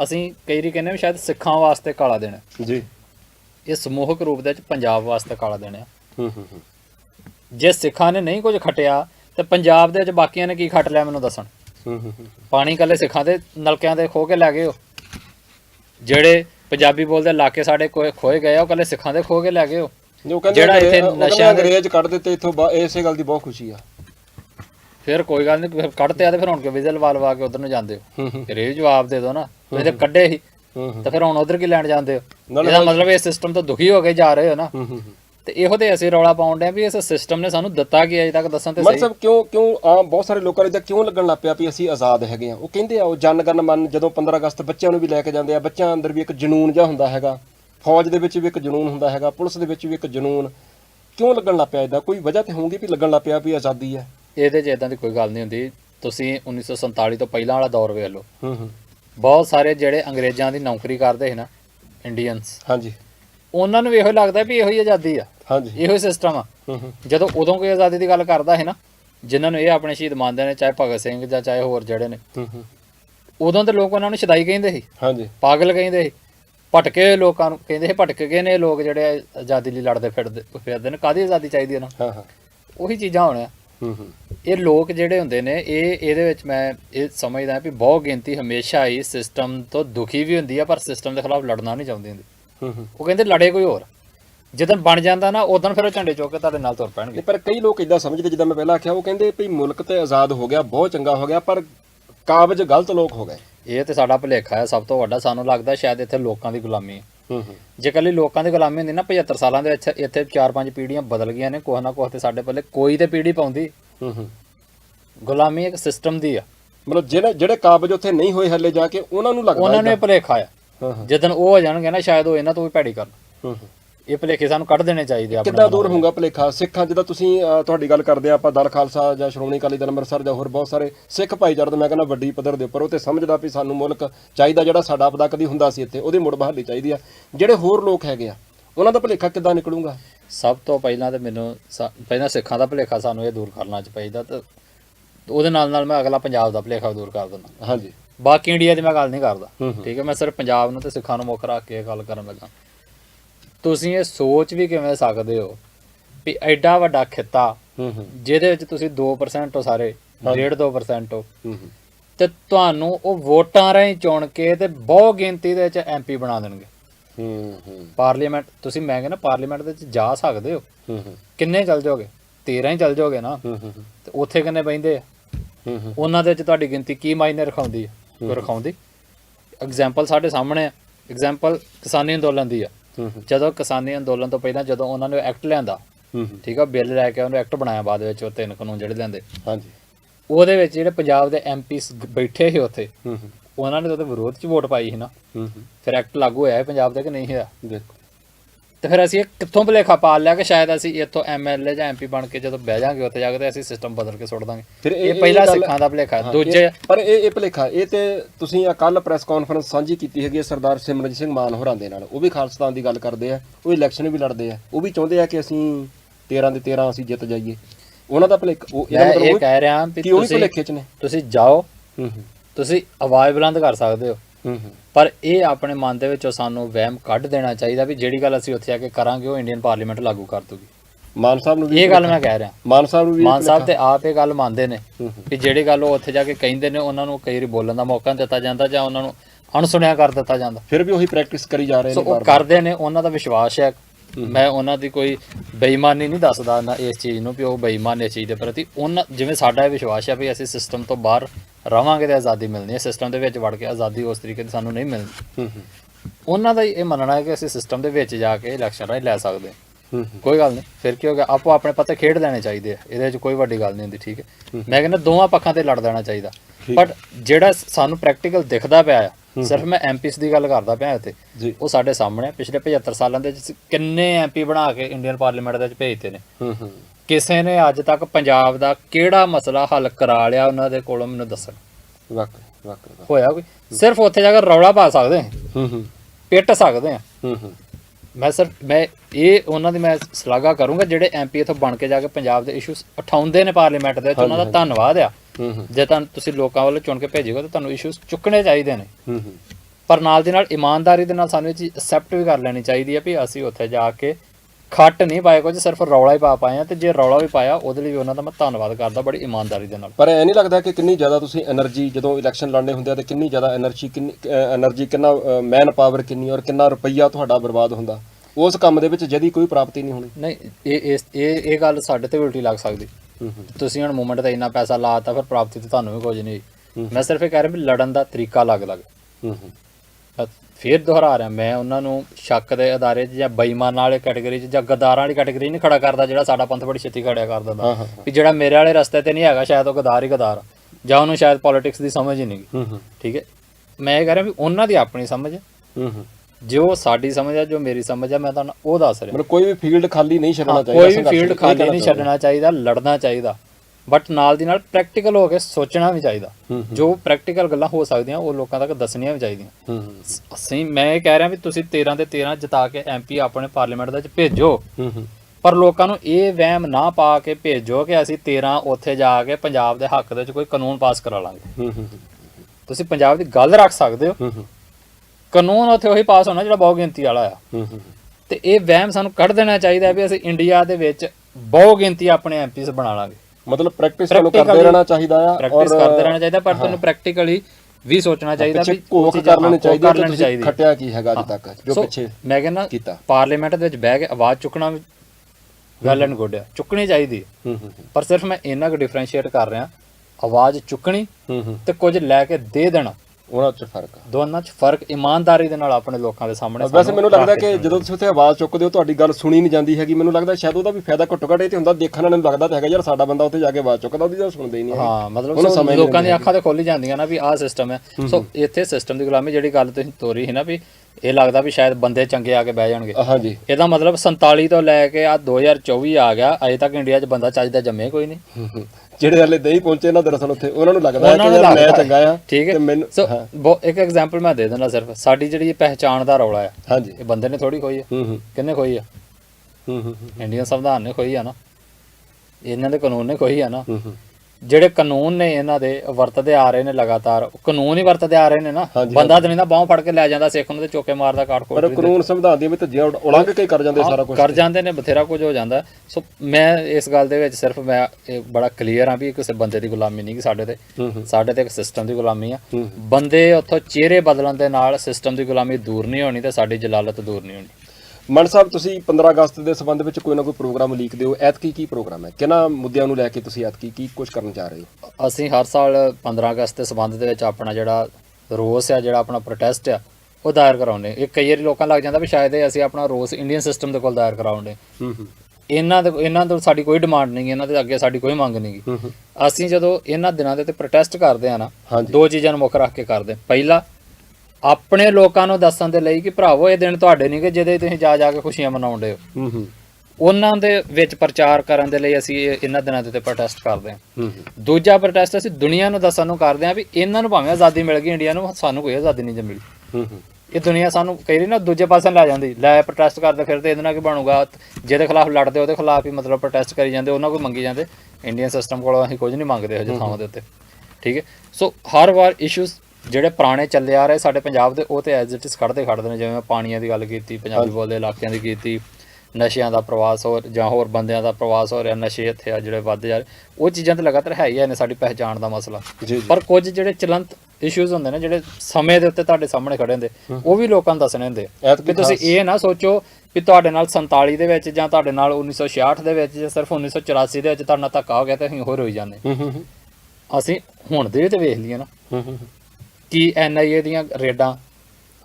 ਅਸੀਂ ਕਈ ਵਾਰੀ ਕਹਿੰਦੇ ਵੀ ਸ਼ਾਇਦ ਸਿੱਖਾਂ ਵਾਸਤੇ ਕਾਲਾ ਦਿਨ ਹੈ। ਜੀ। ਇਹ ਸਮੂਹਕ ਰੂਪ ਦੇ ਵਿੱਚ ਪੰਜਾਬ ਵਾਸਤੇ ਕਾਲਾ ਦਿਨ ਹੈ ਹੂੰ ਹੂੰ ਹੂੰ। ਜੇ ਸਿੱਖਾਂ ਨੇ ਨਹੀਂ ਕੁਝ ਖਟਿਆ ਤੇ ਪੰਜਾਬ ਦੇ ਵਿੱਚ ਬਾਕੀਆਂ ਨੇ ਕੀ ਖਟ ਲਿਆ ਮੈਨੂੰ ਦੱਸਣ? ਹੂੰ ਹੂੰ ਹੂੰ। ਪਾਣੀ ਕੱਲੇ ਸਿੱਖਾਂ ਦੇ ਨਲਕਿਆਂ ਦੇ ਖੋ ਕੇ ਲੈ ਗਏ ਹੋ। ਜਿਹੜੇ ਪੰਜਾਬੀ ਬੋਲਦੇ ਇਲਾਕੇ ਸਾਡੇ ਕੋਏ ਖੋਏ ਗਏ ਆ ਉਹ ਕੱਲੇ ਸਿੱਖਾਂ ਦੇ ਖੋ ਕੇ ਲੈ ਗਏ ਹੋ ਜੋ ਕਹਿੰਦੇ ਜਿਹੜਾ ਇੱਥੇ ਉਹ ਦੇ- ਅੰਗਰੇਜ਼ ਕੱਢ ਦਿੱਤੇ ਇੱਥੋਂ ਇਸੇ ਗੱਲ ਦੀ ਬਹੁਤ ਖੁਸ਼ੀ ਆ। ਫਿਰ ਕੋਈ ਗੱਲ ਨਹੀਂ ਫਿਰ ਕੱਢਤੇ ਆ ਤੇ ਫਿਰ ਹੁਣ ਕਿ ਵਿਜ਼ਲ ਲਵਾ ਲਵਾ ਕੇ ਉਧਰ ਨੂੰ ਜਾਂਦੇ ਹੋ? ਇਹ ਵੀ ਜਵਾਬ ਦੇ ਦਿਓ ਨਾ। ਤੁਸੀਂ ਤੇ ਕੱਢੇ ਹੀ। ਤਾਂ ਫਿਰ ਹੁਣ ਉਧਰ ਕੀ ਲੈਣ ਜਾਂਦੇ ਹੋ? ਇਹਦਾ ਮਤਲਬ ਇਹ ਸਿਸਟਮ ਤੋਂ ਦੁਖੀ ਹੋ ਕੇ ਜਾ ਰਹੇ ਹੋ ਨਾ। ਤੇ ਇਹੋ ਤੇ ਅਸੀਂ ਰੌਲਾ ਪਾਉਣ ਡਿਆ ਵੀ ਇਸ ਸਿਸਟਮ ਨੇ ਸਾਨੂੰ ਦਿੱਤਾ ਕੀ ਅਜੇ ਤੱਕ ਦੱਸਣ ਤੇ ਸਹੀ? ਸਾਹਿਬ ਕਿਉਂ ਕਿਉਂ ਆਮ ਬਹੁਤ ਸਾਰੇ ਲੋਕਾਂ ਨੂੰ ਇਦਾਂ ਕਿਉਂ ਲੱਗਣ ਲੱਗ ਪਿਆ ਵੀ ਅਸੀਂ ਆਜ਼ਾਦ ਹੈਗੇ ਆ ਉਹ ਕਹਿੰਦੇ ਆ ਉਹ ਜਨ ਗਨ ਮਨ ਜਦੋਂ 15 ਅਗਸਤ ਬੱਚਿਆਂ ਨੂੰ ਵੀ ਲੈ ਕੇ ਜਾਂਦੇ ਆ ਬੱਚਿਆਂ ਅੰਦਰ ਵੀ ਇੱਕ ਜਨੂਨ ਜਿਹਾ ਹੁੰਦਾ ਹੈਗਾ। ਫੌਜ ਦੇ ਵਿੱਚ ਵੀ ਇੱਕ ਜਨੂਨ ਹੁੰਦਾ ਹੈਗਾ ਪੁਲਿਸ ਦੇ ਵਿੱਚ ਵੀ ਇੱਕ ਜਨੂਨ। ਕਿਉਂ ਲੱਗਣ ਲੱਗ ਪਿਆ ਇਦਾਂ ਕੋਈ ਵਜ੍ਹਾ ਤੇ ਹੋਊਗੀ ਵੀ ਲੱਗਣ ਲੱਗ ਪਿਆ ਵੀ ਆਜ਼ਾਦੀ ਹੈ? ਇਹਦੇ 'ਚ ਇਦਾਂ ਦੀ ਕੋਈ ਗੱਲ ਨਹੀਂ ਹੁੰਦੀ। ਤੁਸੀਂ 1947 ਤੋਂ ਪਹਿਲਾਂ ਵਾਲਾ ਦੌਰ ਵੇਖ ਲਓ। ਹੂੰ ਹੂੰ। ਬਹੁਤ ਸਾਰੇ ਜਿਹੜੇ ਅੰਗਰੇਜ਼ਾਂ ਦੀ ਨੌਕਰੀ ਕਰਦੇ ਸੀ ਨਾ ਇੰਡੀਅਨਸ ਹਾਂਜੀ। ਉਹਨਾਂ ਨੂੰ ਵੀ ਇਹੋ ਲੱਗਦਾ ਵੀ ਇਹੋ ਹੀ ਆਜ਼ਾਦੀ ਆ। ਹਾਂਜੀ। ਇਹੋ ਹੀ ਸਿਸਟਮ ਆ। ਹੂੰ ਹੂੰ। ਜਦੋਂ ਉਦੋਂ ਕੋਈ ਆਜ਼ਾਦੀ ਦੀ ਗੱਲ ਕਰਦਾ ਹੈ ਨਾ ਜਿਨ੍ਹਾਂ ਨੂੰ ਇਹ ਆਪਣੇ ਸ਼ਹੀਦ ਮੰਨਦੇ ਨੇ ਚਾਹੇ ਭਗਤ ਸਿੰਘ ਜਾਂ ਚਾਹੇ ਹੋਰ ਜਿਹੜੇ ਨੇ ਹੂੰ ਹੂੰ। ਉਦੋਂ ਤੇ ਲੋਕ ਉਹਨਾਂ ਨੂੰ ਸ਼ਦਾਈ ਕਹਿੰਦੇ ਸੀ। ਹਾਂਜੀ। ਪਾਗਲ ਕਹਿੰਦੇ ਸੀ। ਭਟਕੇ ਲੋਕਾਂ ਨੂੰ ਕਹਿੰਦੇ ਸੀ ਭਟਕ ਗਏ ਨੇ ਲੋਕ ਜਿਹੜੇ ਆਜ਼ਾਦੀ ਲਈ ਲੜਦੇ ਫਿਰਦੇ ਫਿਰਦੇ ਨੇ। ਕਾਦੀ ਆਜ਼ਾਦੀ ਚਾਹੀਦੀ ਇਹਨਾਂ ਹਾਂ ਹਾਂ। ਉਹੀ ਚੀਜ਼ਾਂ ਹੋਣੀਆਂ। ਹੂੰ ਹੂੰ। ਇਹ ਲੋਕ ਜਿਹੜੇ ਹੁੰਦੇ ਨੇ ਇਹ ਇਹਦੇ ਵਿੱਚ ਮੈਂ ਇਹ ਸਮਝਦਾ ਵੀ ਬਹੁਤ ਗਿਣਤੀ ਹਮੇਸ਼ਾ ਹੀ ਸਿਸਟਮ ਤੋਂ ਦੁਖੀ ਵੀ ਹੁੰਦੀ ਆ ਪਰ ਸਿਸਟਮ ਦੇ ਖਿਲਾਫ ਲੜਨਾ ਨਹੀਂ ਚਾਹੁੰਦੀ ਹੁੰਦੀ। ਹੂੰ ਹੂੰ ਉਹ ਕਹਿੰਦੇ ਲੜੇ ਕੋਈ ਹੋਰ। ਜਦੋਂ ਬਣ ਜਾਂਦਾ ਨਾ ਉਦੋਂ ਫਿਰ ਉਹ ਝੰਡੇ ਚੁੱਕ ਕੇ ਤੁਹਾਡੇ ਨਾਲ ਤੁਰ ਪੈਣਗੇ। ਪਰ ਕਈ ਲੋਕ ਇਦਾਂ ਸਮਝਦੇ ਜਿੱਦਾਂ ਮੈਂ ਪਹਿਲਾਂ ਆਖਿਆ ਉਹ ਕਹਿੰਦੇ ਵੀ ਮੁਲਕ ਤੇ ਆਜ਼ਾਦ ਹੋ ਗਿਆ ਬਹੁਤ ਚੰਗਾ ਹੋ ਗਿਆ ਪਰ ਕਾਬਜ ਗਲਤ ਲੋਕ ਹੋ ਗਏ। ਇਹ ਤੇ ਸਾਡਾ ਭੁਲੇਖਾ ਹੈ ਸਭ ਤੋਂ ਵੱਡਾ ਸਾਨੂੰ ਲੱਗਦਾ ਸ਼ਾਇਦ ਇੱਥੇ ਲੋਕਾਂ ਦੀ ਗੁਲਾਮੀ ਹੈ। ਜੇ ਕੱਲੀ ਲੋਕਾਂ ਦੀ ਗੁਲਾਮੀ ਹੁੰਦੀ ਨਾ 75 ਸਾਲਾਂ ਦੇ ਇੱਥੇ 4-5 ਪੀੜ੍ਹੀਆਂ ਬਦਲ ਗਈਆਂ ਨੇ ਕੁਛ ਨਾ ਕੁਛ ਤੇ ਸਾਡੇ ਪੱਲੇ ਕੋਈ ਤੇ ਪੀੜ੍ਹੀ ਪਾਉਂਦੀ। ਹੂੰ ਹੂੰ। ਗੁਲਾਮੀ ਇੱਕ ਸਿਸਟਮ ਦੀ ਆ। ਮਤਲਬ ਜਿਹੜੇ ਜਿਹੜੇ ਕਾਬਜ ਉੱਥੇ ਨਹੀਂ ਹੋਏ ਹੱਲੇ ਜਾ ਕੇ ਉਹਨਾਂ ਨੂੰ ਲੱਗਦਾ ਉਹਨਾਂ ਨੂੰ ਭੁਲੇਖਾ ਆ। ਜਦੋਂ ਉਹ ਹੋ ਜਾਣਗੇ ਨਾ ਸ਼ਾਇਦ ਉਹ ਇਹਨਾਂ ਤੋਂ ਵੀ ਭੈੜੀ ਕਰਨ ਇਹ ਭੁਲੇਖੇ ਸਾਨੂੰ ਕੱਢ ਦੇਣੇ ਚਾਹੀਦੇ ਆ ਕਿੱਦਾਂ ਦੂਰ ਹੋਊਗਾ ਭਲੇਖਾ? ਸਿੱਖਾਂ ਜਿਹਦਾ ਤੁਸੀਂ ਤੁਹਾਡੀ ਗੱਲ ਕਰਦੇ ਆ ਆਪਾਂ ਦਲ ਖਾਲਸਾ ਜਾਂ ਸ਼੍ਰੋਮਣੀ ਅਕਾਲੀ ਦਲ ਅੰਮ੍ਰਿਤਸਰ ਜਾਂ ਹੋਰ ਬਹੁਤ ਸਾਰੇ ਸਿੱਖ ਭਾਈਚਾਰੇ ਤੋਂ ਮੈਂ ਕਹਿੰਦਾ ਵੱਡੀ ਪੱਧਰ ਦੇ ਉੱਪਰ ਉਹ ਤੇ ਸਮਝਦਾ ਵੀ ਸਾਨੂੰ ਮੁਲਕ ਚਾਹੀਦਾ ਜਿਹੜਾ ਸਾਡਾ ਆਪਦਾ ਕਦੀ ਹੁੰਦਾ ਸੀ ਇੱਥੇ ਉਹਦੀ ਮੁੜ ਬਹਾਲੀ ਚਾਹੀਦੀ ਆ। ਜਿਹੜੇ ਹੋਰ ਲੋਕ ਹੈਗੇ ਆ ਉਹਨਾਂ ਦਾ ਭਲੇਖਾ ਕਿੱਦਾਂ ਨਿਕਲੂਗਾ? ਸਭ ਤੋਂ ਪਹਿਲਾਂ ਤੇ ਮੈਨੂੰ ਪਹਿਲਾਂ ਸਿੱਖਾਂ ਦਾ ਭੁਲੇਖਾ ਸਾਨੂੰ ਇਹ ਦੂਰ ਕਰਨਾ ਚਾਹੀਦਾ ਤੇ ਉਹਦੇ ਨਾਲ ਨਾਲ ਮੈਂ ਅਗਲਾ ਪੰਜਾਬ ਦਾ ਭੁਲੇਖਾ ਦੂਰ ਕਰ ਦਿੰਦਾ। ਹਾਂਜੀ। ਬਾਕੀ ਇੰਡੀਆ ਦੀ ਮੈਂ ਗੱਲ ਨਹੀਂ ਕਰਦਾ। ਠੀਕ ਹੈ ਮੈਂ ਸਿਰਫ ਪੰਜਾਬ ਨੂੰ ਤੇ ਸਿੱਖਾਂ ਨੂੰ ਮੁੱਖ ਰੱਖ ਕੇ ਗੱਲ ਕਰਨ ਲੱਗਾ। ਤੁਸੀਂ ਇਹ ਸੋਚ ਵੀ ਕਿਵੇਂ ਸਕਦੇ ਹੋ ਵੀ ਐਡਾ ਵੱਡਾ ਖਿੱਤਾ ਜਿਹਦੇ ਵਿੱਚ ਤੁਸੀਂ 2% ਹੋ ਸਾਰੇ 1.5-2% ਹੋ। ਤੇ ਤੁਹਾਨੂੰ ਉਹ ਵੋਟਾਂ ਰਾਹੀਂ ਚੁਣ ਕੇ ਤੇ ਬਹੁ ਗਿਣਤੀ ਦੇ ਵਿੱਚ ਐਮਪੀ ਬਣਾ ਦੇਣਗੇ। ਹੂੰ ਹੂੰ। ਪਾਰਲੀਮੈਂਟ ਤੁਸੀਂ ਮੈਂ ਕਹਿੰਦਾ ਪਾਰਲੀਮੈਂਟ ਦੇ ਵਿੱਚ ਜਾ ਸਕਦੇ ਹੋ। ਹੂੰ ਹੂੰ। ਕਿੰਨੇ ਚੱਲ ਜਾਓਗੇ? 13 ਹੀ ਚੱਲ ਜਾਓਗੇ ਨਾ। ਹੂੰ ਹੂੰ ਤੇ ਉੱਥੇ ਕਿੰਨੇ ਬੈਂਦੇ ਆ? ਹੂੰ ਹੂੰ। ਉਹਨਾਂ ਦੇ ਵਿੱਚ ਤੁਹਾਡੀ ਗਿਣਤੀ ਕੀ ਮਾਇਨੇ ਰਖਾਉਂਦੀ ਹੈ ਰਖਾਉਂਦੀ। ਐਗਜ਼ਾਮਪਲ ਸਾਡੇ ਸਾਹਮਣੇ ਆ। ਐਗਜ਼ਾਮਪਲ ਕਿਸਾਨੀ ਅੰਦੋਲਨ ਦੀ ਆ। ਜਦੋਂ ਕਿਸਾਨੀ ਅੰਦੋਲਨ ਤੋਂ ਪਹਿਲਾਂ ਜਦੋਂ ਉਹਨਾਂ ਨੇ ਐਕਟ ਲਿਆਂਦਾ ਠੀਕ ਆ ਬਿੱਲ ਲੈ ਕੇ ਉਹਨੂੰ ਐਕਟ ਬਣਾਇਆ ਬਾਅਦ ਵਿੱਚ ਉਹ ਤਿੰਨ ਕਾਨੂੰਨ ਜਿਹੜੇ ਲਿਆਂਦੇ। ਹਾਂਜੀ। ਉਹਦੇ ਵਿੱਚ ਜਿਹੜੇ ਪੰਜਾਬ ਦੇ ਐਮਪੀਸ ਬੈਠੇ ਸੀ ਉੱਥੇ ਉਹਨਾਂ ਨੇ ਤਾਂ ਉਹਦੇ ਵਿਰੋਧ 'ਚ ਵੋਟ ਪਾਈ ਸੀ ਨਾ। ਫਿਰ ਐਕਟ ਲਾਗੂ ਹੋਇਆ ਪੰਜਾਬ ਦੇ ਕਿ ਨਹੀਂ ਹੋਇਆ? ਦੇਖੋ ਤੇ ਫਿਰ ਅਸੀਂ ਇਹ ਕਿੱਥੋਂ ਭੁਲੇਖਾ ਪਾਲ ਲਿਆ ਕਿ ਸ਼ਾਇਦ ਅਸੀਂ ਇੱਥੋਂ ਐਮਐਲਏ ਜਾਂ ਐਮਪੀ ਬਣ ਕੇ ਜਦੋਂ ਬਹਿ ਜਾਾਂਗੇ ਉੱਥੇ ਜਾ ਕੇ ਤੇ ਅਸੀਂ ਸਿਸਟਮ ਬਦਲ ਕੇ ਸੁੱਟ ਦਾਂਗੇ। ਫਿਰ ਇਹ ਪਹਿਲਾ ਸਿੱਖਾਂ ਦਾ ਭੁਲੇਖਾ। ਦੂਜੇ ਪਰ ਇਹ ਇਹ ਭਲੇਖਾ ਇਹ ਤੇ ਤੁਸੀਂ ਆ ਕੱਲ ਪ੍ਰੈਸ ਕਾਨਫਰੰਸ ਸਾਂਝੀ ਕੀਤੀ ਹੈਗੀ ਸਰਦਾਰ ਸਿਮਰਨਜੀਤ ਸਿੰਘ ਮਾਨ ਹੋਰਾਂ ਦੇ ਨਾਲ। ਉਹ ਵੀ ਖਾਲਸਤਾਨ ਦੀ ਗੱਲ ਕਰਦੇ ਆ ਉਹ ਇਲੈਕਸ਼ਨ ਵੀ ਲੜਦੇ ਆ। ਉਹ ਵੀ ਚਾਹੁੰਦੇ ਆ ਕਿ ਅਸੀਂ 13 ਦੇ 13 ਅਸੀਂ ਜਿੱਤ ਜਾਈਏ। ਉਹਨਾਂ ਦਾ ਭਲੇਖਾ ਉਹ ਇਹਦਾ ਮਤਲਬ ਇਹ ਕਹਿ ਰਿਹਾ ਕਿ ਉਹ ਭਲੇਖੇ ਚ ਨੇ? ਤੁਸੀਂ ਜਾਓ। ਹੂੰ ਹੂੰ। ਤੁਸੀਂ ਆਵਾਜ਼ ਬੁਲੰਦ ਕਰ ਸਕਦੇ ਹੋ। ਹੂੰ ਹੂੰ। ਪਰ ਇਹ ਆਪਣੇ ਮਨ ਦੇ ਵਿੱਚੋਂ ਸਾਨੂੰ ਵਹਿਮ ਕੱਢ ਦੇਣਾ ਚਾਹੀਦਾ ਵੀ ਜਿਹੜੀ ਗੱਲ ਅਸੀਂ ਉੱਥੇ ਆ ਕੇ ਕਰਾਂਗੇ ਉਹ ਇੰਡੀਅਨ ਪਾਰਲੀਮੈਂਟ ਲਾਗੂ ਕਰ ਦੂਗੀ। ਮਾਨ ਸਾਹਿਬ ਨੂੰ ਵੀ ਇਹ ਗੱਲ ਮੈਂ ਕਹਿ ਰਿਹਾ। ਮਾਨ ਸਾਹਿਬ ਨੂੰ ਵੀ ਮਾਨ ਸਾਹਿਬ ਤੇ ਆਪ ਇਹ ਗੱਲ ਮੰਨਦੇ ਨੇ ਵੀ ਜਿਹੜੀ ਗੱਲ ਉਹ ਉੱਥੇ ਜਾ ਕੇ ਕਹਿੰਦੇ ਨੇ ਉਹਨਾਂ ਨੂੰ ਕਈ ਵਾਰੀ ਬੋਲਣ ਦਾ ਮੌਕਾ ਨਹੀਂ ਦਿੱਤਾ ਜਾਂਦਾ ਜਾਂ ਉਹਨਾਂ ਨੂੰ ਅਣਸੁਣਿਆ ਕਰ ਦਿੱਤਾ ਜਾਂਦਾ। ਫਿਰ ਵੀ ਉਹੀ ਪ੍ਰੈਕਟਿਸ ਕਰੀ ਜਾ ਰਹੇ ਸੋ ਨੇ ਉਹ ਕਰਦੇ ਨੇ ਉਹਨਾਂ ਦਾ ਵਿਸ਼ਵਾਸ ਹੈ। ਮੈਂ ਉਹਨਾਂ ਦੀ ਕੋਈ ਬੇਈਮਾਨੀ ਨਹੀਂ ਦੱਸਦਾ ਨਾ ਇਸ ਚੀਜ਼ ਨੂੰ ਵੀ ਉਹ ਬੇਈਮਾਨ ਇਸ ਚੀਜ਼ ਦੇ ਪ੍ਰਤੀ। ਉਹਨਾਂ ਜਿਵੇਂ ਸਾਡਾ ਇਹ ਵਿਸ਼ਵਾਸ ਹੈ ਵੀ ਅਸੀਂ ਸਿਸਟਮ ਤੋਂ ਬਾਹਰ ਰਵਾਂਗੇ ਤੇ ਆਜ਼ਾਦੀ ਮਿਲਣੀ ਹੈ। ਸਿਸਟਮ ਦੇ ਵਿੱਚ ਵੜ ਕੇ ਆਜ਼ਾਦੀ ਉਸ ਤਰੀਕੇ ਦੀ ਸਾਨੂੰ ਨਹੀਂ ਮਿਲਣੀ। ਉਹਨਾਂ ਦਾ ਇਹ ਮੰਨਣਾ ਹੈ ਕਿ ਅਸੀਂ ਸਿਸਟਮ ਦੇ ਵਿੱਚ ਜਾ ਕੇ ਇਲੈਕਸ਼ਨ ਰਾਹੀਂ ਲੈ ਸਕਦੇ ਹਾਂ। ਕੋਈ ਗੱਲ ਨਹੀਂ ਫਿਰ ਕੀ ਹੋ ਗਿਆ? ਆਪੋ ਆਪਣੇ ਪੱਤੇ ਖੇਡ ਲੈਣੇ ਚਾਹੀਦੇ ਆ। ਇਹਦੇ ਵਿੱਚ ਕੋਈ ਵੱਡੀ ਗੱਲ ਨਹੀਂ ਹੁੰਦੀ ਠੀਕ ਹੈ? ਮੈਂ ਕਹਿੰਦਾ ਦੋਵਾਂ ਪੱਖਾਂ ਤੇ ਲੜ ਦੇਣਾ ਚਾਹੀਦਾ। ਬਟ ਜਿਹੜਾ ਸਾਨੂੰ ਪ੍ਰੈਕਟੀਕਲ ਦਿਖਦਾ ਪਿਆ ਆ ਸਿਰਫ ਮੈਂ ਐਮਪੀਸ ਦੀ ਗੱਲ ਕਰਦਾ ਪਿਆ ਇੱਥੇ ਉਹ ਸਾਡੇ ਸਾਹਮਣੇ। ਪਿਛਲੇ 75 ਸਾਲਾਂ ਦੇ ਵਿੱਚ ਕਿੰਨੇ ਐਮਪੀ ਬਣਾ ਕੇ ਇੰਡੀਅਨ ਪਾਰਲੀਮੈਂਟ ਦੇ ਵਿੱਚ ਭੇਜਤੇ ਨੇ। ਹੂੰ ਹੂੰ। ਕਿਸੇ ਨੇ ਅੱਜ ਤੱਕ ਪੰਜਾਬ ਦਾ ਕਿਹੜਾ ਮਸਲਾ ਹੱਲ ਕਰਾ ਲਿਆ ਉਹਨਾਂ ਦੇ ਕੋਲੋਂ ਮੈਨੂੰ ਦੱਸਣ। ਵਾਕਈ ਵਾਕਈ। ਹੋਇਆ ਕੋਈ? ਸਿਰਫ ਉੱਥੇ ਜਾ ਕੇ ਰੌਲਾ ਪਾ ਸਕਦੇ ਹਾਂ? ਹੂੰ ਹੂੰ। ਪਿੱਟ ਸਕਦੇ ਹਾਂ? ਹੂੰ ਹੂੰ। ਮੈਂ ਸਰ ਮੈਂ ਇਹ ਉਹਨਾਂ ਦੀ ਮੈਂ ਸ਼ਲਾਘਾ ਕਰੂੰਗਾ ਜਿਹੜੇ ਐਮਪੀ ਇੱਥੋਂ ਬਣ ਕੇ ਜਾ ਕੇ ਪੰਜਾਬ ਦੇ ਇਸ਼ੂਸ ਉਠਾਉਂਦੇ ਨੇ ਪਾਰਲੀਮੈਂਟ ਦੇ ਵਿੱਚ ਉਹਨਾਂ ਦਾ ਧੰਨਵਾਦ ਆ। ਜੇ ਤਾਂ ਤੁਸੀਂ ਲੋਕਾਂ ਵੱਲੋਂ ਚੁਣ ਕੇ ਭੇਜੋਗੇ ਤਾਂ ਤੁਹਾਨੂੰ ਇਸ਼ੂਸ ਚੁੱਕਣੇ ਚਾਹੀਦੇ ਨੇ। ਹੂੰ ਹੂੰ। ਪਰ ਨਾਲ ਦੇ ਨਾਲ ਇਮਾਨਦਾਰੀ ਦੇ ਨਾਲ ਸਾਨੂੰ ਇਹ ਚੀਜ਼ ਐਕਸੈਪਟ ਵੀ ਕਰ ਲੈਣੀ ਚਾਹੀਦੀ ਹੈ ਵੀ ਅਸੀਂ ਉੱਥੇ ਜਾ ਕੇ ਖੱਟ ਨਹੀਂ ਪਾਇਆ ਕੁਝ ਸਿਰਫ ਰੌਲਾ ਹੀ ਪਾ ਪਾਏ ਤੇ ਜੇ ਰੌਲਾ ਵੀ ਪਾਇਆ ਉਹਦੇ ਲਈ ਵੀ ਉਹਨਾਂ ਦਾ ਮੈਂ ਧੰਨਵਾਦ ਕਰਦਾ ਬੜੀ ਇਮਾਨਦਾਰੀ ਦੇ ਨਾਲ। ਪਰ ਐ ਨਹੀਂ ਲੱਗਦਾ ਕਿ ਕਿੰਨੀ ਜ਼ਿਆਦਾ ਤੁਸੀਂ એનર્ਜੀ ਜਦੋਂ ਇਲੈਕਸ਼ਨ ਲੜਨੇ ਹੁੰਦੇ ਆ ਤੇ ਕਿੰਨੀ ਜ਼ਿਆਦਾ એનર્ਜੀ ਕਿੰਨੀ એનર્ਜੀ ਕਿੰਨਾ ਮੈਨ ਪਾਵਰ ਕਿੰਨੀ ਔਰ ਕਿੰਨਾ ਰੁਪਈਆ ਤੁਹਾਡਾ ਬਰਬਾਦ ਹੁੰਦਾ। ਉਸ ਕੰਮ ਦੇ ਵਿੱਚ ਜਿਹਦੀ ਕੋਈ ਪ੍ਰਾਪਤੀ ਨਹੀਂ ਹੋਣੀ। ਨਹੀਂ ਇਹ ਇਹ ਇਹ ਗੱਲ ਸਾਡੇ ਤੇ ਉਲਟੀ ਲੱਗ ਸਕਦੀ। ਤੁਸੀਂ ਹੁਣ ਮੂਮੈਂਟ ਤੇ ਇੰਨਾ ਪੈਸਾ ਲਾਤਾ ਫਿਰ ਪ੍ਰਾਪਤੀ ਤੇ ਤੁਹਾਨੂੰ ਵੀ ਕੁਝ ਨਹੀਂ। ਮੈਂ ਸਿਰਫ ਇਹ ਕਹਿ ਰਿਹਾ ਵੀ ਲੜਨ ਦਾ ਤਰੀਕਾ ਅਲੱਗ-ਅਲੱਗ। ਹੂੰ ਹੂੰ। ਫਿਰ ਦੁਹਰਾ ਰਿਹਾ। ਮੈਂ ਉਹਨਾਂ ਨੂੰ ਸ਼ੱਕ ਦੇ ਆਧਾਰੇ 'ਚ ਜਾਂ ਬੇਈਮਾਨ ਵਾਲੇ ਕੈਟਾਗਰੀ 'ਚ ਜਾਂ ਗਦਾਰਾਂ ਵਾਲੀ ਕੈਟਾਗਰੀ ਨਹੀਂ ਖੜਾ ਕਰਦਾ ਜਿਹੜਾ ਸਾਡਾ ਪੰਥ ਬੜੀ ਛੇਤੀ ਖੜਿਆ ਕਰ ਦਿੰਦਾ ਵੀ ਜਿਹੜਾ ਮੇਰੇ ਵਾਲੇ ਰਸਤੇ ਤੇ ਨਹੀਂ ਹੈਗਾ ਸ਼ਾਇਦ ਉਹ ਗਦਾਰ ਹੀ ਗਦਾਰ ਆ। ਜਾਂ ਉਹਨੂੰ ਸ਼ਾਇਦ ਪੋਲਿਟਿਕਸ ਦੀ ਸਮਝ ਹੀ ਨਹੀਂ ਠੀਕ ਹੈ? ਮੈਂ ਇਹ ਕਹਿ ਰਿਹਾ ਵੀ ਉਹਨਾਂ ਦੀ ਆਪਣੀ ਸਮਝ ਹੈ ਜੋ ਸਾਡੀ ਸਮਝ ਹੈ ਜੋ ਮੇਰੀ ਸਮਝ ਹੈ ਮੈਂ ਤੁਹਾਨੂੰ ਉਹ ਦੱਸ ਰਿਹਾ। ਮਤਲਬ ਕੋਈ ਵੀ ਫੀਲਡ ਖਾਲੀ ਨਹੀਂ ਛੱਡਣਾ ਚਾਹੀਦਾ ਕੋਈ ਵੀ ਫੀਲਡ। ਖਾਲੀ ਨਹੀਂ ਛੱਡਣਾ ਚਾਹੀਦਾ ਲੜਨਾ ਚਾਹੀਦਾ। ਬਟ ਨਾਲ ਦੀ ਨਾਲ ਪ੍ਰੈਕਟੀਕਲ ਹੋ ਕੇ ਸੋਚਣਾ ਵੀ ਚਾਹੀਦਾ। ਜੋ ਪ੍ਰੈਕਟੀਕਲ ਗੱਲਾਂ ਹੋ ਸਕਦੀਆਂ ਉਹ ਲੋਕਾਂ ਤੱਕ ਦੱਸਣੀਆਂ ਵੀ ਚਾਹੀਦੀਆਂ। ਅਸੀਂ ਮੈਂ ਇਹ ਕਹਿ ਰਿਹਾ ਵੀ ਤੁਸੀਂ 13 ਤੇ 13 ਜਿਤਾ ਕੇ ਐਮਪੀ ਆਪਣੇ ਪਾਰਲੀਮੈਂਟ ਦੇ ਵਿੱਚ ਭੇਜੋ। ਪਰ ਲੋਕਾਂ ਨੂੰ ਇਹ ਵਹਿਮ ਨਾ ਪਾ ਕੇ ਭੇਜੋ ਕਿ ਅਸੀਂ 13 ਉੱਥੇ ਜਾ ਕੇ ਪੰਜਾਬ ਦੇ ਹੱਕ ਦੇ ਵਿੱਚ ਕੋਈ ਕਾਨੂੰਨ ਪਾਸ ਕਰਾ ਲਾਂਗੇ। ਤੁਸੀਂ ਪੰਜਾਬ ਦੀ ਗੱਲ ਰੱਖ ਸਕਦੇ ਹੋ। ਕਾਨੂੰਨ ਉੱਥੇ ਉਹੀ ਪਾਸ ਹੋਣਾ ਜਿਹੜਾ ਬਹੁ ਗਿਣਤੀ ਵਾਲਾ ਆ। ਤੇ ਇਹ ਵਹਿਮ ਸਾਨੂੰ ਕੱਢ ਦੇਣਾ ਚਾਹੀਦਾ ਵੀ ਅਸੀਂ ਇੰਡੀਆ ਦੇ ਵਿੱਚ ਬਹੁ ਗਿਣਤੀ ਆਪਣੇ ਐਮਪੀਸ ਬਣਾ ਲਾਂਗੇ। ਮਤਲਬ ਪ੍ਰੈਕਟਿਸ ਤੁਹਾਨੂੰ ਕਰਦੇ Practically- ਰਹਿਣਾ ਚਾਹੀਦਾ ਆ ਪ੍ਰੈਕਟਿਸ ਕਰਦੇ ਰਹਿਣਾ ਚਾਹੀਦਾ ਪਰ ਤੁਹਾਨੂੰ ਪ੍ਰੈਕਟੀਕਲੀ ਵੀ ਸੋਚਣਾ ਚਾਹੀਦਾ ਪਿੱਛੇ ਵੀ ਘੋਖ ਉਹ ਚੀਜ਼ਾਂ ਕਰ ਲੈਣੀ ਘੋਖ ਚਾਹੀਦੀ ਕਰ ਕਿ ਲੈਣੀ ਤੁਸੀਂ ਚਾਹੀਦੀ ਖੱਟਿਆ ਕੀ ਹੈਗਾ ਅੱਜ ਤੱਕ ਜੋ ਸੋ, ਪਿੱਛੇ ਮੈਂ ਕਹਿੰਦਾ ਕੀਤਾ। ਪਾਰਲੀਮੈਂਟ ਦੇ ਵਿੱਚ ਬਹਿ ਕੇ ਆਵਾਜ਼ ਚੁੱਕਣਾ ਵੈਲ ਐਂਡ ਗੁੱਡ ਚੁੱਕਣੀ ਚਾਹੀਦੀ ਹੈ। ਹੂੰ ਹੂੰ ਪਰ ਸਿਰਫ ਮੈਂ ਇੰਨਾ ਕੁ ਡਿਫਰੈਂਸ਼ੀਏਟ ਕਰ ਰਿਹਾ ਆਵਾਜ਼ ਚੁੱਕਣੀ ਹੂੰ ਹੂੰ। ਤੇ ਕੁਝ ਲੈ ਕੇ ਦੇ ਦੇਣਾ। ਉਹਨਾਂ 'ਚ ਫ਼ਰਕ ਆ। ਦੋਨਾਂ 'ਚ ਫ਼ਰਕ ਇਮਾਨਦਾਰੀ ਦੇ ਨਾਲ ਆਪਣੇ ਲੋਕਾਂ ਦੇ ਸਾਹਮਣੇ ਵੈਸੇ ਮੈਨੂੰ ਲੱਗਦਾ ਕੇ ਜਦੋਂ ਤੁਸੀਂ ਉੱਥੇ ਆਵਾਜ਼ ਚੁੱਕਦੇ ਹੋ ਤੁਹਾਡੀ ਗੱਲ ਸੁਣੀ ਨਹੀਂ ਜਾਂਦੀ ਹੈਗੀ। ਮੈਨੂੰ ਲੱਗਦਾ ਸ਼ਾਇਦ ਉਹਦਾ ਵੀ ਫਾਇਦਾ ਘੱਟੋ ਘੱਟ ਇਹ ਤੇ ਹੁੰਦਾ ਦੇਖਣ ਵਾਲੇ ਨੂੰ ਲੱਗਦਾ ਤਾਂ ਹੈਗਾ ਯਾਰ ਸਾਡਾ ਬੰਦਾ ਉੱਥੇ ਜਾ ਕੇ ਆਵਾਜ਼ ਚੁੱਕਦਾ ਉਹਦੀ ਤਾਂ ਸੁਣਦੇ ਹੀ ਨਹੀਂ। ਹਾਂ ਮਤਲਬ ਲੋਕਾਂ ਦੀਆਂ ਅੱਖਾਂ ਤੇ ਖੋਲੀ ਜਾਂਦੀਆਂ ਨਾ ਵੀ ਆਹ ਸਿਸਟਮ ਹੈ। ਸੋ ਇੱਥੇ ਸਿਸਟਮ ਦੀ ਗੁਲਾਮੀ ਜਿਹੜੀ ਗੱਲ ਤੁਸੀਂ ਤੋਰੀ ਸੀ ਨਾ ਵੀ ਇਹ ਲੱਗਦਾ ਵੀ ਸ਼ਾਇਦ ਬੰਦੇ ਚੰਗੇ ਆ ਕੇ ਬਹਿ ਜਾਣਗੇ। ਹਾਂਜੀ। ਇਹਦਾ ਮਤਲਬ 47 ਤੋਂ ਲੈ ਕੇ ਆ 2024 ਆ ਗਿਆ ਅਜੇ ਤੱਕ ਇੰਡੀਆ 'ਚ ਬੰਦਾ ਚੱਜਦਾ ਜੰਮੇ ਕੋਈ ਨਹੀਂ। ਹੂੰ, ਹੂੰ। ਜਿਹੜੇ ਹਲੇ ਨਹੀਂ ਪਹੁੰਚੇ ਨਾ ਦਰਅਸਲ ਉੱਥੇ ਉਹਨਾਂ ਨੂੰ ਲੱਗਦਾ ਹੈ ਕਿ ਯਾਰ ਮੈਂ ਚੰਗਾ ਆ ਠੀਕ ਹੈ। ਮੈਨੂੰ ਸੋ ਇੱਕ ਐਗਜ਼ਾਮਪਲ ਮੈਂ ਦੇ ਦਿੰਦਾ ਸਿਰਫ। ਸਾਡੀ ਜਿਹੜੀ ਪਹਿਚਾਣ ਦਾ ਰੌਲਾ ਆ ਹਾਂਜੀ। ਇਹ ਬੰਦੇ ਨੇ ਥੋੜੀ ਖੋਈ ਆ। ਹੂੰ ਹੂੰ। ਕਿੰਨੇ ਖੋਈ ਆ? ਹੂੰ ਹੂੰ। ਇੰਡੀਅਨ ਸੰਵਿਧਾਨ ਨੇ ਖੋਈ ਆ ਨਾ। ਇਹਨਾਂ ਦੇ ਕਾਨੂੰਨ ਨੇ ਖੋਈ ਆ ਨਾ। ਹੂੰ ਹੂੰ। ਜਿਹੜੇ ਕਾਨੂੰਨ ਨੇ ਇਹਨਾਂ ਦੇ ਵਰਤਦੇ ਆ ਰਹੇ ਨੇ ਲਗਾਤਾਰ ਉਹ ਕਾਨੂੰਨ ਹੀ ਵਰਤਦੇ ਆ ਰਹੇ ਨੇ ਨਾ। ਬੰਦਾ ਤਾਂ ਨਹੀਂ ਨਾ ਬਾਹ ਫੜ ਕੇ ਲੈ ਜਾਂਦਾ ਸਿੱਖ ਨੂੰ ਤੇ ਚੋਕੇ ਮਾਰਦਾ ਕਾਟ ਪਰ ਖੋਟ ਕਾਨੂੰਨ ਸੰਵਿਧਾਨ ਦੇ ਵਿੱਚ ਜੇ ਉਲੰਘ ਕੇ ਕਰ ਜਾਂਦੇ ਸਾਰਾ ਕੁਝ ਕਰ ਜਾਂਦੇ ਨੇ ਬਥੇਰਾ ਕੁਝ ਹੋ ਜਾਂਦਾ। ਸੋ ਮੈਂ ਇਸ ਗੱਲ ਦੇ ਵਿੱਚ ਸਿਰਫ ਮੈਂ ਬੜਾ ਕਲੀਅਰ ਆ ਵੀ ਕਿਸੇ ਬੰਦੇ ਦੀ ਗੁਲਾਮੀ ਨਹੀਂ ਕਿ ਸਾਡੇ ਤੇ। ਸਾਡੇ ਤੇ ਇੱਕ ਸਿਸਟਮ ਦੀ ਗੁਲਾਮੀ ਆ। ਬੰਦੇ ਉੱਥੋਂ ਚਿਹਰੇ ਬਦਲਣ ਦੇ ਨਾਲ ਸਿਸਟਮ ਦੀ ਗੁਲਾਮੀ ਦੂਰ ਨਹੀਂ ਹੋਣੀ ਤੇ ਸਾਡੀ ਜਲਾਲਤ ਦੂਰ ਨਹੀਂ ਹੋਣੀ। ਮਨ ਸਾਹਿਬ ਤੁਸੀਂ 15 ਅਗਸਤ ਦੇ ਸੰਬੰਧ ਵਿੱਚ ਕੋਈ ਨਾ ਕੋਈ ਪ੍ਰੋਗਰਾਮ ਲੀਕ ਦਿਓ। ਐਤਕੀ ਕੀ ਪ੍ਰੋਗਰਾਮ ਹੈ? ਕਿਹਨਾਂ ਮੁੱਦਿਆਂ ਨੂੰ ਲੈ ਕੇ ਤੁਸੀਂ ਐਤਕੀ ਕੀ ਕੁਝ ਕਰਨ ਜਾ ਰਹੇ ਹੋ? ਅਸੀਂ ਹਰ ਸਾਲ 15 ਅਗਸਤ ਦੇ ਸੰਬੰਧ ਦੇ ਵਿੱਚ ਆਪਣਾ ਜਿਹੜਾ ਰੋਸ ਆ ਜਿਹੜਾ ਆਪਣਾ ਪ੍ਰੋਟੈਸਟ ਆ ਉਹ ਦਾਇਰ ਕਰਾਉਂਦੇ ਇਹ ਕਈ ਵਾਰੀ ਲੋਕਾਂ ਲੱਗ ਜਾਂਦਾ ਵੀ ਸ਼ਾਇਦ ਇਹ ਅਸੀਂ ਆਪਣਾ ਰੋਸ ਇੰਡੀਅਨ ਸਿਸਟਮ ਦੇ ਕੋਲ ਦਾਇਰ ਕਰਾਉਂਦੇ ਇਹਨਾਂ ਦੇ ਇਹਨਾਂ ਤੋਂ ਸਾਡੀ ਕੋਈ ਡਿਮਾਂਡ ਨਹੀਂ ਇਹਨਾਂ ਦੇ ਅੱਗੇ ਸਾਡੀ ਕੋਈ ਮੰਗ ਨਹੀਂ ਅਸੀਂ ਜਦੋਂ ਇਹਨਾਂ ਦਿਨਾਂ ਦੇ ਤੇ ਪ੍ਰੋਟੈਸਟ ਕਰਦੇ ਆ ਨਾ ਦੋ ਚੀਜ਼ਾਂ ਨੂੰ ਮੁੱਖ ਰੱਖ ਕੇ ਕਰਦੇ ਪਹਿਲਾ ਆਪਣੇ ਲੋਕਾਂ ਨੂੰ ਦੱਸਣ ਦੇ ਲਈ ਕਿ ਭਰਾਵੋ ਇਹ ਦਿਨ ਤੁਹਾਡੇ ਨਹੀਂ ਕਿ ਜਿਹਦੇ ਤੁਸੀਂ ਜਾ ਜਾ ਕੇ ਖੁਸ਼ੀਆਂ ਮਨਾਉਂਦੇ ਹੋ। ਹੂੰ ਹੂੰ। ਉਹਨਾਂ ਦੇ ਵਿੱਚ ਪ੍ਰਚਾਰ ਕਰਨ ਦੇ ਲਈ ਅਸੀਂ ਇਹ- ਇਹਨਾਂ ਦਿਨਾਂ ਦੇ ਉੱਤੇ ਪ੍ਰੋਟੈਸਟ ਕਰਦੇ ਹਾਂ। ਹੂੰ ਹੂੰ। ਦੂਜਾ ਪ੍ਰੋਟੈਸਟ ਅਸੀਂ ਦੁਨੀਆ ਨੂੰ ਦੱਸਣ ਨੂੰ ਕਰਦੇ ਹਾਂ ਵੀ ਇਹਨਾਂ ਨੂੰ ਭਾਵੇਂ ਆਜ਼ਾਦੀ ਮਿਲ ਗਈ ਇੰਡੀਆ ਨੂੰ ਸਾਨੂੰ ਕੋਈ ਆਜ਼ਾਦੀ ਨਹੀਂ ਮਿਲੀ। ਹੂੰ ਹੂੰ। ਇਹ ਦੁਨੀਆ ਸਾਨੂੰ ਕਈ ਵਾਰੀ ਨਾ ਦੂਜੇ ਪਾਸੇ ਲੈ ਜਾਂਦੀ। ਲੈ ਪ੍ਰੋਟੈਸਟ ਕਰਦੇ ਫਿਰਦੇ ਇਹਦੇ ਨਾਲ ਕੀ ਬਣੂਗਾ? ਜਿਹਦੇ ਖਿਲਾਫ ਲੜਦੇ ਉਹਦੇ ਖਿਲਾਫ ਹੀ ਮਤਲਬ ਪ੍ਰੋਟੈਸਟ ਕਰੀ ਜਾਂਦੇ ਉਹਨਾਂ ਕੋਲ ਮੰਗੀ ਜਾਂਦੇ। ਇੰਡੀਅਨ ਸਿਸਟਮ ਕੋਲੋਂ ਅਸੀਂ ਕੁਝ ਨਹੀਂ ਮੰਗਦੇ ਹਜੇ ਥਾਵਾਂ ਦੇ ਉੱਤੇ। ਠੀਕ ਹੈ? ਸੋ ਹਰ ਵਾਰ ਇਸ਼ੂਸ ਜਿਹੜੇ ਪੁਰਾਣੇ ਚੱਲੇ ਆ ਰਹੇ ਸਾਡੇ ਪੰਜਾਬ ਦੇ ਉਹ ਤੇ ਐਜ਼ ਇਟ ਇਜ਼ ਖੜਦੇ ਖੜਦੇ ਨੇ ਜਿਵੇਂ ਪਾਣੀਆਂ ਦੀ ਗੱਲ ਕੀਤੀ ਪੰਜਾਬੀ ਬੋਲਦੇ ਇਲਾਕਿਆਂ ਦੀ ਕੀਤੀ ਨਸ਼ਿਆਂ ਦਾ ਪ੍ਰਵਾਸ ਹੋ ਜਾਂ ਹੋਰ ਬੰਦਿਆਂ ਦਾ ਪ੍ਰਵਾਸ ਹੋ ਰਿਹਾ ਨਸ਼ੇ ਇੱਥੇ ਆ ਜਿਹੜੇ ਵੱਧ ਜਾ ਰਹੇ ਉਹ ਚੀਜ਼ਾਂ ਤੇ ਲਗਾਤਾਰ ਹੈ ਹੀ ਹੈ ਨੇ ਸਾਡੀ ਪਹਿਚਾਣ ਦਾ ਮਸਲਾ। ਪਰ ਕੁਝ ਜਿਹੜੇ ਚਲੰਤ ਇਸ਼ੂਜ਼ ਹੁੰਦੇ ਨੇ ਜਿਹੜੇ ਸਮੇਂ ਦੇ ਉੱਤੇ ਤੁਹਾਡੇ ਸਾਹਮਣੇ ਖੜੇ ਹੁੰਦੇ ਉਹ ਵੀ ਲੋਕਾਂ ਨੂੰ ਦੱਸਣੇ ਹੁੰਦੇ ਆ। ਵੀ ਤੁਸੀਂ ਇਹ ਨਾ ਸੋਚੋ ਵੀ ਤੁਹਾਡੇ ਨਾਲ 47 ਦੇ ਵਿੱਚ ਜਾਂ ਤੁਹਾਡੇ ਨਾਲ 1966 ਦੇ ਵਿੱਚ ਜਾਂ ਸਿਰਫ 1984 ਦੇ ਵਿੱਚ ਤੁਹਾਡੇ ਧੱਕਾ ਹੋ ਗਿਆ ਤੇ ਅਸੀਂ ਹੋਰ ਹੋਈ ਜਾਂਦੇ। ਅਸੀਂ ਹੁਣ ਦੇ ਤੇ ਵੇਖ ਲਈਏ ਨਾ। ਕਿ ਐਨਆਈਏ ਦੀਆਂ ਰੇਡਾਂ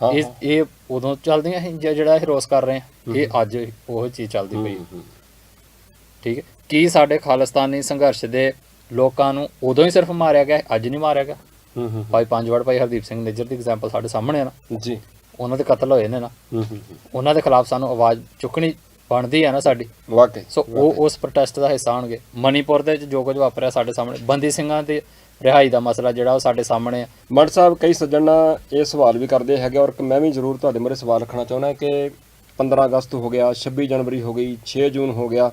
ਹਾਂ ਇਹ ਇਹ ਉਦੋਂ ਚੱਲਦੀਆਂ ਸੀ ਜ- ਜਿਹੜਾ ਇਹ ਰੋਸ ਕਰ ਰਹੇ ਆ ਇਹ ਅੱਜ ਉਹ ਚੀਜ਼ ਚੱਲਦੀ ਪਈ। ਹੂੰ ਠੀਕ ਹੈ। ਕੀ ਸਾਡੇ ਖਾਲਿਸਤਾਨੀ ਸੰਘਰਸ਼ ਦੇ ਲੋਕਾਂ ਨੂੰ ਉਦੋਂ ਹੀ ਸਿਰਫ ਮਾਰਿਆ ਗਿਆ ਅੱਜ ਨਹੀਂ ਮਾਰਿਆ ਗਿਆ? ਹੂੰ ਹੂੰ ਭਾਈ ਪੰਜਵੜ ਭਾਈ ਹਰਦੀਪ ਸਿੰਘ ਨਿੱਜਰ ਦੀ ਐਗਜ਼ਾਮਪਲ ਸਾਡੇ ਸਾਹਮਣੇ ਆ ਨਾ। ਜੀ। ਉਹਨਾਂ ਦੇ ਕਤਲ ਹੋਏ ਨੇ ਨਾ। ਹੂੰ ਹੂੰ ਉਹਨਾਂ ਦੇ ਖਿਲਾਫ ਸਾਨੂੰ ਆਵਾਜ਼ ਚੁੱਕਣੀ ਬਣਦੀ ਆ ਨਾ ਸਾਡੀ। ਵਾਕਈ ਸੋ ਉਹ ਉਸ ਪ੍ਰੋਟੈਸਟ ਦਾ ਹਿੱਸਾ ਹੋਣਗੇ। ਮਨੀਪੁਰ ਦੇ ਵਿੱਚ ਜੋ ਕੁਝ ਵਾਪਰਿਆ ਸਾਡੇ ਸਾਹਮਣੇ ਬੰਦੀ ਸਿੰਘਾਂ ਦੇ ਰਿਹਾਈ ਦਾ ਮਸਲਾ ਜਿਹੜਾ ਉਹ ਸਾਡੇ ਸਾਹਮਣੇ ਆ। ਮਨ ਸਾਹਿਬ, ਕਈ ਸੱਜਣ ਇਹ ਸਵਾਲ ਵੀ ਕਰਦੇ ਹੈਗੇ ਔਰ ਮੈਂ ਵੀ ਜ਼ਰੂਰ ਤੁਹਾਡੇ ਮੂਹਰੇ ਸਵਾਲ ਰੱਖਣਾ ਚਾਹੁੰਦਾ ਕਿ 15 ਅਗਸਤ ਹੋ ਗਿਆ 26 ਜਨਵਰੀ ਹੋ ਗਈ 6 ਜੂਨ ਹੋ ਗਿਆ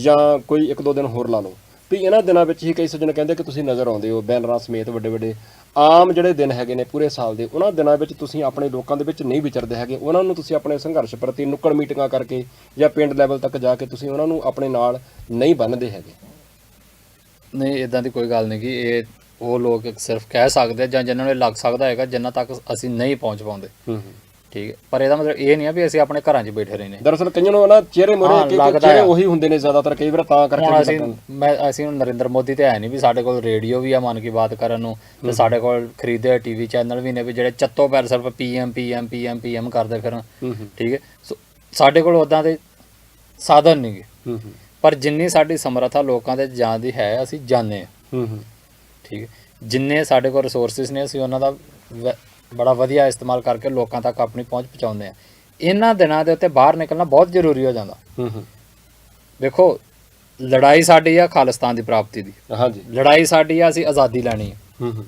ਜਾਂ ਕੋਈ ਇੱਕ ਦੋ ਦਿਨ ਹੋਰ ਲਾ ਲਓ। ਵੀ ਇਹਨਾਂ ਦਿਨਾਂ ਵਿੱਚ ਹੀ ਕਈ ਸੱਜਣ ਕਹਿੰਦੇ ਕਿ ਤੁਸੀਂ ਨਜ਼ਰ ਆਉਂਦੇ ਹੋ, ਬੈਨਰਾਂ ਸਮੇਤ ਵੱਡੇ ਵੱਡੇ ਆਮ ਜਿਹੜੇ ਦਿਨ ਹੈਗੇ ਨੇ ਪੂਰੇ ਸਾਲ ਦੇ, ਉਹਨਾਂ ਦਿਨਾਂ ਵਿੱਚ ਤੁਸੀਂ ਆਪਣੇ ਲੋਕਾਂ ਦੇ ਵਿੱਚ ਨਹੀਂ ਵਿਚਰਦੇ ਹੈਗੇ। ਉਹਨਾਂ ਨੂੰ ਤੁਸੀਂ ਆਪਣੇ ਸੰਘਰਸ਼ ਪ੍ਰਤੀ ਨੁੱਕੜ ਮੀਟਿੰਗਾਂ ਕਰਕੇ ਜਾਂ ਪਿੰਡ ਲੈਵਲ ਤੱਕ ਜਾ ਕੇ ਤੁਸੀਂ ਉਹਨਾਂ ਨੂੰ ਆਪਣੇ ਨਾਲ ਨਹੀਂ ਬੰਨ੍ਹਦੇ ਹੈਗੇ। ਨਹੀਂ ਇਦਾਂ ਦੀ ਕੋਈ ਗੱਲ ਨਹੀਂ ਕਿ ਇਹ ਉਹ ਲੋਕ ਸਿਰਫ ਕਹਿ ਸਕਦੇ ਜਾਂ ਜਿਨ੍ਹਾਂ ਨੂੰ ਇਹ ਲੱਗ ਸਕਦਾ ਹੈਗਾ ਜਿੰਨਾ ਤੱਕ ਅਸੀਂ ਨਹੀਂ ਪਹੁੰਚ ਪਾਉਂਦੇ। ਠੀਕ ਹੈ। ਪਰ ਇਹਦਾ ਮਤਲਬ ਇਹ ਨਹੀਂ ਆ ਵੀ ਅਸੀਂ ਆਪਣੇ ਘਰਾਂ 'ਚ ਬੈਠੇ ਰਹਿੰਦੇ ਦਰਅਸਲ ਕਈਆਂ ਨੂੰ ਨਾ ਚਿਹਰੇ ਮੋਰੇ ਚਿਹਰੇ। ਉਹੀ ਹੁੰਦੇ ਨੇ ਜ਼ਿਆਦਾਤਰ ਕਈ ਵਾਰ ਤਾਂ ਕਰਕੇ ਅਸੀਂ। ਮੈਂ ਅਸੀਂ ਹੁਣ ਨਰਿੰਦਰ ਮੋਦੀ ਤੇ ਹੈ ਨਹੀਂ ਵੀ ਸਾਡੇ ਕੋਲ ਰੇਡੀਓ ਵੀ ਆ ਮਨ ਕੀ ਬਾਤ ਕਰਨ ਨੂੰ। ਤੇ ਸਾਡੇ ਕੋਲ ਖਰੀਦੇ ਟੀਵੀ ਚੈਨਲ ਵੀ ਨੇ ਵੀ ਜਿਹੜੇ ਚੱਤੋ ਪੈਰ ਸਿਰਫ ਪੀਐਮ ਪੀਐਮ ਪੀਐਮ ਪੀਐਮ ਕਰਦੇ ਫਿਰਨ। ਠੀਕ ਹੈ। ਸੋ ਸਾਡੇ ਕੋਲ ਉਦਾਂ ਦੇ ਸਾਧਨ ਨਹੀਂਗੇ ਪਰ ਜਿੰਨੀ ਸਾਡੀ ਸਮਰੱਥਾ ਲੋਕਾਂ ਦੇ ਜਾਣ ਦੀ ਹੈ ਅਸੀਂ ਜਾਣਦੇ ਹਾਂ। ਹੂੰ ਹੂੰ। ਠੀਕ ਹੈ। ਜਿੰਨੇ ਸਾਡੇ ਕੋਲ ਰਿਸੋਰਸਿਸ ਨੇ ਅਸੀਂ ਉਹਨਾਂ ਦਾ ਵ- ਬੜਾ ਵਧੀਆ ਇਸਤੇਮਾਲ ਕਰਕੇ ਲੋਕਾਂ ਤੱਕ ਆਪਣੀ ਪਹੁੰਚ ਪਹੁੰਚਾਉਂਦੇ ਆ ਇਹਨਾਂ ਦਿਨਾਂ ਦੇ ਉੱਤੇ ਬਾਹਰ ਨਿਕਲਣਾ ਬਹੁਤ ਜ਼ਰੂਰੀ ਹੋ ਜਾਂਦਾ। ਹੂੰ ਹੂੰ। ਵੇਖੋ ਲੜਾਈ ਸਾਡੀ ਆ ਖਾਲਿਸਤਾਨ ਦੀ ਪ੍ਰਾਪਤੀ ਦੀ। ਹਾਂਜੀ। ਲੜਾਈ ਸਾਡੀ ਆ ਅਸੀਂ ਆਜ਼ਾਦੀ ਲੈਣੀ ਆ। ਹੂੰ ਹੂੰ।